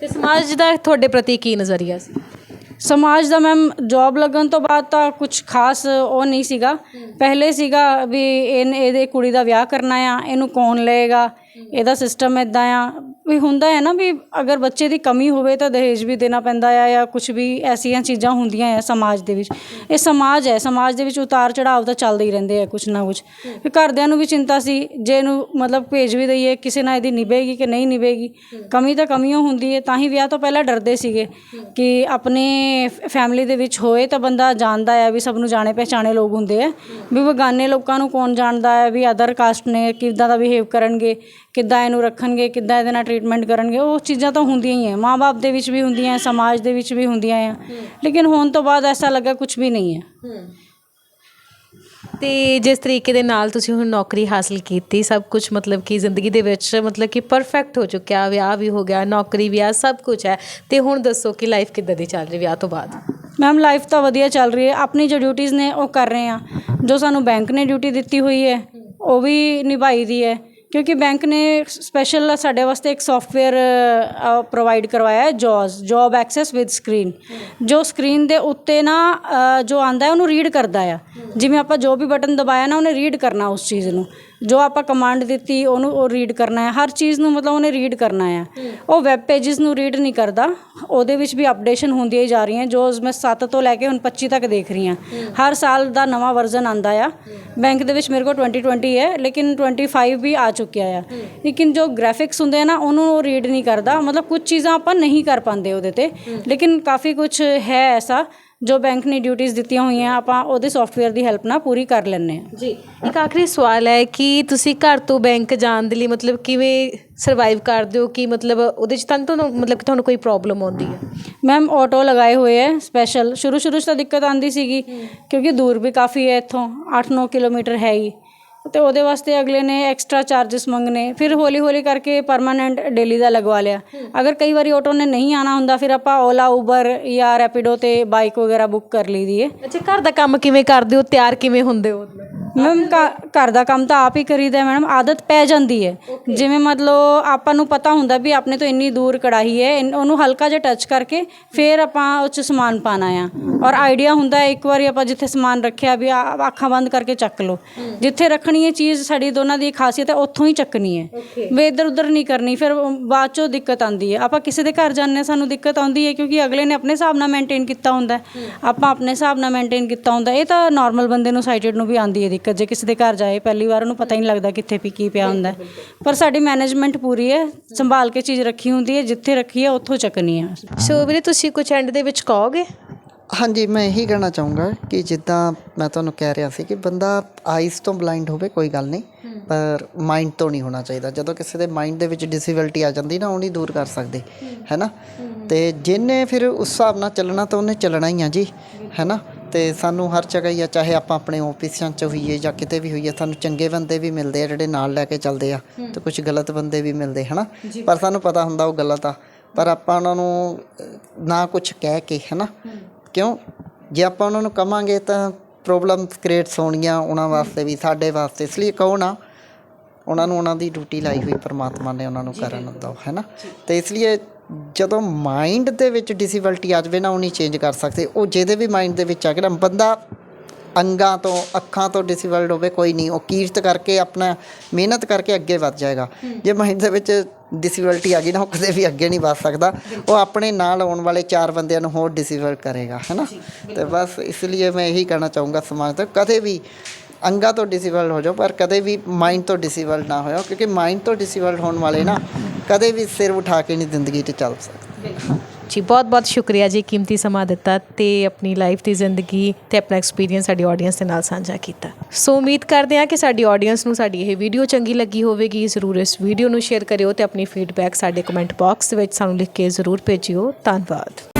ਤੇ ਸਮਾਜ ਦਾ ਤੁਹਾਡੇ ਪ੍ਰਤੀ ਕੀ ਨਜ਼ਰੀਆ ਸੀ? ਸਮਾਜ ਦਾ ਮੈਮ ਜੌਬ ਲੱਗਣ ਤੋਂ ਬਾਅਦ ਤਾਂ ਕੁਝ ਖਾਸ ਉਹ ਨਹੀਂ ਸੀਗਾ। ਪਹਿਲੇ ਸੀਗਾ ਵੀ ਇਹਨੇ ਇਹਦੇ ਕੁੜੀ ਦਾ ਵਿਆਹ ਕਰਨਾ ਆ, ਇਹਨੂੰ ਕੌਣ ਲਏਗਾ? ਇਹਦਾ ਸਿਸਟਮ ਇੱਦਾਂ ਆ। ਵੀ ਹੁੰਦਾ ਹੈ ਨਾ ਵੀ ਅਗਰ ਬੱਚੇ ਦੀ ਕਮੀ ਹੋਵੇ ਤਾਂ ਦਹੇਜ ਵੀ ਦੇਣਾ ਪੈਂਦਾ ਆ ਜਾਂ ਕੁਝ ਵੀ ਐਸੀਆਂ ਚੀਜ਼ਾਂ ਹੁੰਦੀਆਂ ਆ ਸਮਾਜ ਦੇ ਵਿੱਚ। ਇਹ ਸਮਾਜ ਹੈ, ਸਮਾਜ ਦੇ ਵਿੱਚ ਉਤਾਰ ਚੜਾਵ ਤਾਂ ਚੱਲਦੇ ਹੀ ਰਹਿੰਦੇ ਆ ਕੁਝ ਨਾ ਕੁਝ ਵੀ ਘਰਦਿਆਂ ਨੂੰ ਵੀ ਚਿੰਤਾ ਸੀ, ਜੇ ਇਹਨੂੰ ਮਤਲਬ ਭੇਜ ਵੀ ਦਈਏ, ਕਿਸੇ ਨਾਲ ਇਹਦੀ ਨਿਭੇਗੀ ਕਿ ਨਹੀਂ ਨਿਭੇਗੀ। ਕਮੀ ਤਾਂ ਕਮੀਓ ਹੁੰਦੀ ਹੈ ਤਾਂ ਹੀ ਵਿਆਹ ਤੋਂ ਪਹਿਲਾਂ ਡਰਦੇ ਸੀਗੇ ਕਿ ਆਪਣੇ ਫੈਮਿਲੀ ਦੇ ਵਿੱਚ ਹੋਏ ਤਾਂ ਬੰਦਾ ਜਾਣਦਾ ਆ ਵੀ ਸਭ ਨੂੰ ਜਾਣੇ ਪਹਿਚਾਣੇ ਲੋਕ ਹੁੰਦੇ ਆ। ਵੀ ਬਗਾਨੇ ਲੋਕਾਂ ਨੂੰ ਕੌਣ ਜਾਣਦਾ ਹੈ ਵੀ ਅਦਰ ਕਾਸਟ ਨੇ ਕਿੱਦਾਂ ਦਾ ਬਿਹੇਵ ਕਰਨਗੇ ਕਿੱਦਾਂ ਇਹਨੂੰ ਰੱਖਣਗੇ ਕਿੱਦਾਂ ਇਹਦੇ ਨਾਲ ਟ੍ਰੀਟਮੈਂਟ ਕਰਨਗੇ ਉਹ ਚੀਜ਼ਾਂ ਤਾਂ ਹੁੰਦੀਆਂ ਹੀ ਹੈ ਮਾਂ-ਬਾਪ ਦੇ ਵਿੱਚ ਵੀ ਹੁੰਦੀਆਂ ਸਮਾਜ ਦੇ ਵਿੱਚ ਵੀ ਹੁੰਦੀਆਂ ਆ। ਲੇਕਿਨ ਹੋਣ ਤੋਂ ਬਾਅਦ ਐਸਾ ਲੱਗਾ ਕੁਝ ਵੀ ਨਹੀਂ ਹੈ। ਤੇ ਜਿਸ ਤਰੀਕੇ ਦੇ ਨਾਲ ਤੁਸੀਂ ਹੁਣ ਨੌਕਰੀ ਹਾਸਲ ਕੀਤੀ ਸਭ ਕੁਝ ਮਤਲਬ ਕਿ ਜ਼ਿੰਦਗੀ ਦੇ ਵਿੱਚ ਮਤਲਬ ਕਿ ਪਰਫੈਕਟ ਹੋ ਚੁੱਕਿਆ ਵਿਆਹ ਵੀ ਹੋ ਗਿਆ ਨੌਕਰੀ ਵੀ ਆ ਸਭ ਕੁਝ ਹੈ। ਤੇ ਹੁਣ ਦੱਸੋ ਕਿ ਲਾਈਫ ਕਿੱਦਾਂ ਦੀ ਚੱਲ ਰਹੀ ਵਿਆਹ ਤੋਂ ਬਾਅਦ? ਮੈਮ ਲਾਈਫ ਤਾਂ ਵਧੀਆ ਚੱਲ ਰਹੀ ਹੈ। ਆਪਣੀ ਜੋ ਡਿਊਟੀਆਂ ਨੇ ਉਹ ਕਰ ਰਹੇ ਆ ਜੋ ਸਾਨੂੰ ਬੈਂਕ ਨੇ ਡਿਊਟੀ ਦਿੱਤੀ ਹੋਈ ਹੈ ਉਹ ਵੀ ਨਿਭਾਈ ਦੀ ਹੈ। ਕਿਉਂਕਿ ਬੈਂਕ ਨੇ ਸਪੈਸ਼ਲ ਸਾਡੇ ਵਾਸਤੇ ਇੱਕ ਸੌਫਟਵੇਅਰ ਪ੍ਰੋਵਾਈਡ ਕਰਵਾਇਆ ਹੈ ਜੋਜ਼ ਜੌਬ ਐਕਸੈਸ ਵਿਦ ਸਕਰੀਨ ਜੋ ਸਕਰੀਨ ਦੇ ਉੱਤੇ ਨਾ ਜੋ ਆਂਦਾ ਹੈ ਉਹਨੂੰ ਰੀਡ ਕਰਦਾ ਆ। ਜਿਵੇਂ ਆਪਾਂ ਜੋ ਵੀ ਬਟਨ ਦਬਾਇਆ ਨਾ, ਉਹਨੇ ਰੀਡ ਕਰਨਾ ਉਸ ਚੀਜ਼ ਨੂੰ। ਜੋ ਆਪਾਂ ਕਮਾਂਡ ਦਿੱਤੀ, ਉਹਨੂੰ ਉਹ ਰੀਡ ਕਰਨਾ ਹੈ। ਹਰ ਚੀਜ਼ ਨੂੰ ਮਤਲਬ ਉਹਨੇ ਰੀਡ ਕਰਨਾ ਹੈ। ਉਹ ਵੈਬ ਪੇजेस ਨੂੰ ਰੀਡ ਨਹੀਂ ਕਰਦਾ। ਉਹਦੇ ਵਿੱਚ ਵੀ ਅਪਡੇਸ਼ਨ ਹੁੰਦੀਆਂ ਹੀ ਜਾ ਰਹੀਆਂ, ਜੋ ਮੈਂ 7 ਤੋਂ ਲੈ ਕੇ ਹੁਣ 25 ਤੱਕ ਦੇਖ ਰਹੀ ਹਾਂ। ਹਰ ਸਾਲ ਦਾ ਨਵਾਂ ਵਰਜ਼ਨ ਆਂਦਾ ਆ। ਬੈਂਕ ਦੇ ਵਿੱਚ ਮੇਰੇ ਕੋਲ 2020 ਹੈ, ਲੇਕਿਨ 25 ਵੀ ਆ ਚੁੱਕਿਆ ਆ। ਲੇਕਿਨ ਜੋ ਗ੍ਰਾਫਿਕਸ ਹੁੰਦੇ ਆ ਨਾ, ਉਹਨੂੰ ਉਹ ਰੀਡ ਨਹੀਂ ਕਰਦਾ। ਮਤਲਬ ਕੁਝ ਚੀਜ਼ਾਂ ਆਪਾਂ ਨਹੀਂ ਕਰ ਪਾਉਂਦੇ ਉਹਦੇ ਤੇ। ਲੇਕਿਨ ਕਾਫੀ ਕੁਝ ਹੈ ਐਸਾ ਜੋ ਬੈਂਕ ਨੇ ਡਿਊਟੀਆਂ ਦਿੱਤੀਆਂ ਹੋਈਆਂ ਆਪਾਂ ਉਹਦੇ ਸੌਫਟਵੇਅਰ ਦੀ ਹੈਲਪ ਨਾਲ ਪੂਰੀ ਕਰ ਲੈਂਦੇ ਹਾਂ। ਜੀ ਇੱਕ ਆਖਰੀ ਸਵਾਲ ਹੈ ਕਿ ਤੁਸੀਂ ਘਰ ਤੋਂ ਬੈਂਕ ਜਾਣ ਦੇ ਲਈ ਮਤਲਬ ਕਿਵੇਂ ਸਰਵਾਈਵ ਕਰਦੇ ਹੋ? ਕਿ ਮਤਲਬ ਉਹਦੇ 'ਚ ਤਾਂ ਤੁਹਾਨੂੰ ਮਤਲਬ ਕਿ ਤੁਹਾਨੂੰ ਕੋਈ ਪ੍ਰੋਬਲਮ ਆਉਂਦੀ ਹੈ? ਮੈਮ ਆਟੋ ਲਗਾਏ ਹੋਏ ਹੈ ਸਪੈਸ਼ਲ ਸ਼ੁਰੂ ਸ਼ੁਰੂ 'ਚ ਤਾਂ ਦਿੱਕਤ ਆਂਦੀ ਸੀਗੀ ਕਿਉਂਕਿ ਦੂਰ ਵੀ ਕਾਫੀ ਹੈ ਇੱਥੋਂ। 8-9 ਕਿਲੋਮੀਟਰ ਹੈ ਹੀ। ਤੇ ਉਹਦੇ ਵਾਸਤੇ ਅਗਲੇ ਨੇ ਐਕਸਟਰਾ ਚਾਰजेस ਮੰਗਨੇ। ਫਿਰ ਹੌਲੀ ਹੌਲੀ ਕਰਕੇ ਪਰਮਾਨੈਂਟ ਡੇਲੀ ਦਾ ਲਗਵਾ ਲਿਆ। ਅਗਰ ਕਈ ਵਾਰੀ ਆਟੋ ਨੇ ਨਹੀਂ ਆਣਾ ਹੁੰਦਾ, ਫਿਰ ਆਪਾਂ ਓਲਾ ਉਬਰ ਜਾਂ ਰੈਪਿਡੋ ਤੇ ਬਾਈਕ ਵਗੈਰਾ ਬੁੱਕ ਕਰ ਲਈਦੀ ਹੈ ਅੱਛਾ, ਘਰ ਦਾ ਕੰਮ ਕਿਵੇਂ ਕਰਦੇ ਹੋ? ਤਿਆਰ ਕਿਵੇਂ ਹੁੰਦੇ ਹੋ? ਮੈਮ ਘਰ ਦਾ ਕੰਮ ਤਾਂ ਆਪ ਹੀ ਕਰੀਦਾ ਹੈ ਮੈਡਮ ਆਦਤ ਪੈ ਜਾਂਦੀ ਹੈ। ਜਿਵੇਂ ਮਤਲਬ ਆਪਾਂ ਨੂੰ ਪਤਾ ਹੁੰਦਾ ਵੀ ਆਪਣੇ ਤੋਂ ਇੰਨੀ ਦੂਰ ਕੜਾਹੀ ਹੈ ਇਨ- ਉਹਨੂੰ ਹਲਕਾ ਜਿਹਾ ਟੱਚ ਕਰਕੇ ਫਿਰ ਆਪਾਂ ਉਹ 'ਚ ਸਮਾਨ ਪਾਣਾ ਆ। ਔਰ ਆਈਡੀਆ ਹੁੰਦਾ ਹੈ ਇੱਕ ਵਾਰੀ ਆਪਾਂ ਜਿੱਥੇ ਸਮਾਨ ਰੱਖਿਆ ਵੀ ਆ- ਅੱਖਾਂ ਬੰਦ ਕਰਕੇ ਚੱਕ ਲਓ। ਜਿੱਥੇ ਰੱਖਣੀ ਹੈ ਚੀਜ਼ ਸਾਡੀ ਦੋਨਾਂ ਦੀ ਖਾਸੀਅਤ ਹੈ ਉੱਥੋਂ ਹੀ ਚੱਕਣੀ ਹੈ। ਵੀ ਇੱਧਰ ਉੱਧਰ ਨਹੀਂ ਕਰਨੀ ਫਿਰ ਬਾਅਦ ਚੋਂ ਦਿੱਕਤ ਆਉਂਦੀ ਹੈ। ਆਪਾਂ ਕਿਸੇ ਦੇ ਘਰ ਜਾਂਦੇ ਹਾਂ ਸਾਨੂੰ ਦਿੱਕਤ ਆਉਂਦੀ ਹੈ ਕਿਉਂਕਿ ਅਗਲੇ ਨੇ ਆਪਣੇ ਹਿਸਾਬ ਨਾਲ ਮੇਨਟੇਨ ਕੀਤਾ ਹੁੰਦਾ ਹੈ। ਆਪਾਂ ਆਪਣੇ ਹਿਸਾਬ ਨਾਲ ਮੇਨਟੇਨ ਕੀਤਾ ਹੁੰਦਾ ਇਹ ਤਾਂ ਨਾਰਮਲ ਬੰਦੇ ਨੂੰ ਸਾਈਟਡ ਨੂੰ ਵੀ ਆਉਂਦੀ ਹੈ ਦਿੱਕਤ। ਜੇ ਕਿਸੇ ਦੇ ਘਰ ਜਾਏ ਪਹਿਲੀ ਵਾਰ ਉਹਨੂੰ ਪਤਾ ਹੀ ਨਹੀਂ ਲੱਗਦਾ ਕਿੱਥੇ ਵੀ ਕੀ ਪਿਆ ਹੁੰਦਾ। ਹੈ। ਪਰ ਸਾਡੀ ਮੈਨੇਜਮੈਂਟ ਪੂਰੀ ਹੈ ਸੰਭਾਲ ਕੇ ਚੀਜ਼ ਰੱਖੀ ਹੁੰਦੀ ਹੈ ਜਿੱਥੇ ਰੱਖੀ ਹੈ ਉੱਥੋਂ ਚੱਕਣੀ ਹੈ। ਸੋ ਵੀਰੇ ਤੁਸੀਂ ਕੁਝ ਐਂਡ ਦੇ ਵਿੱਚ ਕਹੋਗੇ? ਹਾਂਜੀ ਮੈਂ ਇਹੀ ਕਹਿਣਾ ਚਾਹੂੰਗਾ ਕਿ ਜਿੱਦਾਂ ਮੈਂ ਤੁਹਾਨੂੰ ਕਹਿ ਰਿਹਾ ਸੀ ਕਿ ਬੰਦਾ ਆਈਜ਼ ਤੋਂ ਬਲਾਈਂਡ ਹੋਵੇ ਕੋਈ ਗੱਲ ਨਹੀਂ। ਪਰ ਮਾਈਂਡ ਤੋਂ ਨਹੀਂ ਹੋਣਾ ਚਾਹੀਦਾ। ਜਦੋਂ ਕਿਸੇ ਦੇ ਮਾਈਂਡ ਦੇ ਵਿੱਚ ਡਿਸੇਬਿਲਟੀ ਆ ਜਾਂਦੀ ਨਾ ਉਹ ਨਹੀਂ ਦੂਰ ਕਰ ਸਕਦੇ। ਹੈ। ਨਾ ਤੇ ਜਿਹਨੇ ਫਿਰ ਉਸ ਹਿਸਾਬ ਨਾਲ ਚੱਲਣਾ ਤਾਂ ਉਹਨੇ ਚੱਲਣਾ ਹੀ ਆ ਜੀ। ਹੈ ਨਾ ਤੇ ਸਾਨੂੰ ਹਰ ਜਗ੍ਹਾ ਹੀ ਆ ਚਾਹੇ ਆਪਾਂ ਆਪਣੇ ਆਫਿਸਾਂ 'ਚ ਹੋਈਏ ਜਾਂ ਕਿਤੇ ਵੀ ਹੋਈਏ ਸਾਨੂੰ ਚੰਗੇ ਬੰਦੇ ਵੀ ਮਿਲਦੇ ਆ ਜਿਹੜੇ ਨਾਲ ਲੈ ਕੇ ਚੱਲਦੇ ਆ ਤੇ ਕੁਝ ਗਲਤ ਬੰਦੇ ਵੀ ਮਿਲਦੇ ਹਨਾ? ਪਰ ਸਾਨੂੰ ਪਤਾ ਹੁੰਦਾ ਉਹ ਗਲਤ ਆ। ਪਰ ਆਪਾਂ ਉਹਨਾਂ ਨੂੰ ਨਾ ਕੁਝ ਕਹਿ ਕੇ ਹਨਾ? ਕਿਉਂ? ਜੇ ਆਪਾਂ ਉਹਨਾਂ ਨੂੰ ਕਵਾਂਗੇ ਤਾਂ ਪ੍ਰੋਬਲਮਸ ਕ੍ਰੀਏਟਸ ਹੋਣਗੀਆਂ ਉਹਨਾਂ ਵਾਸਤੇ ਵੀ ਸਾਡੇ ਵਾਸਤੇ। ਇਸ ਲਈ ਕਹੋ ਨਾ ਉਹਨਾਂ ਨੂੰ ਉਹਨਾਂ ਦੀ ਡਿਊਟੀ ਲਾਈ ਹੋਈ ਪਰਮਾਤਮਾ ਨੇ ਉਹਨਾਂ ਨੂੰ ਕਰਨ ਦਿਓ ਹੈ ਨਾ ਤੇ ਇਸ ਲਈ ਜਦੋਂ ਮਾਈਂਡ ਦੇ ਵਿੱਚ ਡਿਸੇਬਿਲਟੀ ਆ ਜਾਵੇ ਨਾ ਉਹ ਨਹੀਂ ਚੇਂਜ ਕਰ ਸਕਦੇ। ਉਹ ਜਿਹਦੇ ਵੀ ਮਾਈਂਡ ਦੇ ਵਿੱਚ ਆ ਨਾ ਬੰਦਾ ਅੰਗਾਂ ਤੋਂ ਅੱਖਾਂ ਤੋਂ ਡਿਸੇਬਲਡ ਹੋਵੇ ਕੋਈ ਨਹੀਂ। ਉਹ ਕੀਰਤ ਕਰਕੇ ਆਪਣਾ ਮਿਹਨਤ ਕਰਕੇ ਅੱਗੇ ਵੱਧ ਜਾਏਗਾ। ਜੇ ਮਾਈਂਡ ਦੇ ਵਿੱਚ ਡਿਸੇਬਿਲਟੀ ਆ ਗਈ ਨਾ ਉਹ ਕਦੇ ਵੀ ਅੱਗੇ ਨਹੀਂ ਵੱਧ ਸਕਦਾ। ਉਹ ਆਪਣੇ ਨਾਲ ਆਉਣ ਵਾਲੇ ਚਾਰ ਬੰਦਿਆਂ ਨੂੰ ਹੋਰ ਡਿਸੇਬਲ ਕਰੇਗਾ ਹੈਨਾ? ਤੇ ਬਸ ਇਸ ਲਈ ਮੈਂ ਇਹੀ ਕਹਿਣਾ ਚਾਹੂੰਗਾ ਸਮਾਜ ਤੋਂ ਕਦੇ ਵੀ ਅੰਗਾ ਤੋਂ ਡਿਸੇਬਲ ਹੋ ਜਾਓ, ਪਰ ਕਦੇ ਵੀ ਮਾਈਂਡ ਤੋਂ ਡਿਸੇਬਲ ਨਾ ਹੋਇਓ, ਕਿਉਂਕਿ ਮਾਈਂਡ ਤੋਂ ਡਿਸੇਬਲ ਹੋਣ ਵਾਲੇ ਨਾ ਕਦੇ ਵੀ ਸਿਰ ਉਠਾ ਕੇ ਨਹੀਂ ਜ਼ਿੰਦਗੀ 'ਚ ਚੱਲ ਸਕਦੇ। ਜੀ ਬਹੁਤ ਬਹੁਤ ਸ਼ੁਕਰੀਆ ਜੀ ਕੀਮਤੀ ਸਮਾਂ ਦਿੱਤਾ ਤੇ ਆਪਣੀ ਲਾਈਫ ਦੀ ਜ਼ਿੰਦਗੀ ਤੇ ਆਪਣਾ ਐਕਸਪੀਰੀਅੰਸ ਸਾਡੀ ਆਡੀਅנס ਦੇ ਨਾਲ ਸਾਂਝਾ ਕੀਤਾ। ਸੋ ਉਮੀਦ ਕਰਦੇ ਹਾਂ ਕਿ ਸਾਡੀ ਆਡੀਅנס ਨੂੰ ਸਾਡੀ ਇਹ ਵੀਡੀਓ ਚੰਗੀ ਲੱਗੀ ਹੋਵੇਗੀ। ਜ਼ਰੂਰ ਇਸ ਵੀਡੀਓ ਨੂੰ ਸ਼ੇਅਰ ਕਰਿਓ ਤੇ ਆਪਣੀ ਫੀਡਬੈਕ ਸਾਡੇ ਕਮੈਂਟ ਬਾਕਸ ਵਿੱਚ ਸਾਨੂੰ ਲਿਖ ਕੇ ਜ਼ਰੂਰ ਭੇਜਿਓ। ਧੰਨਵਾਦ।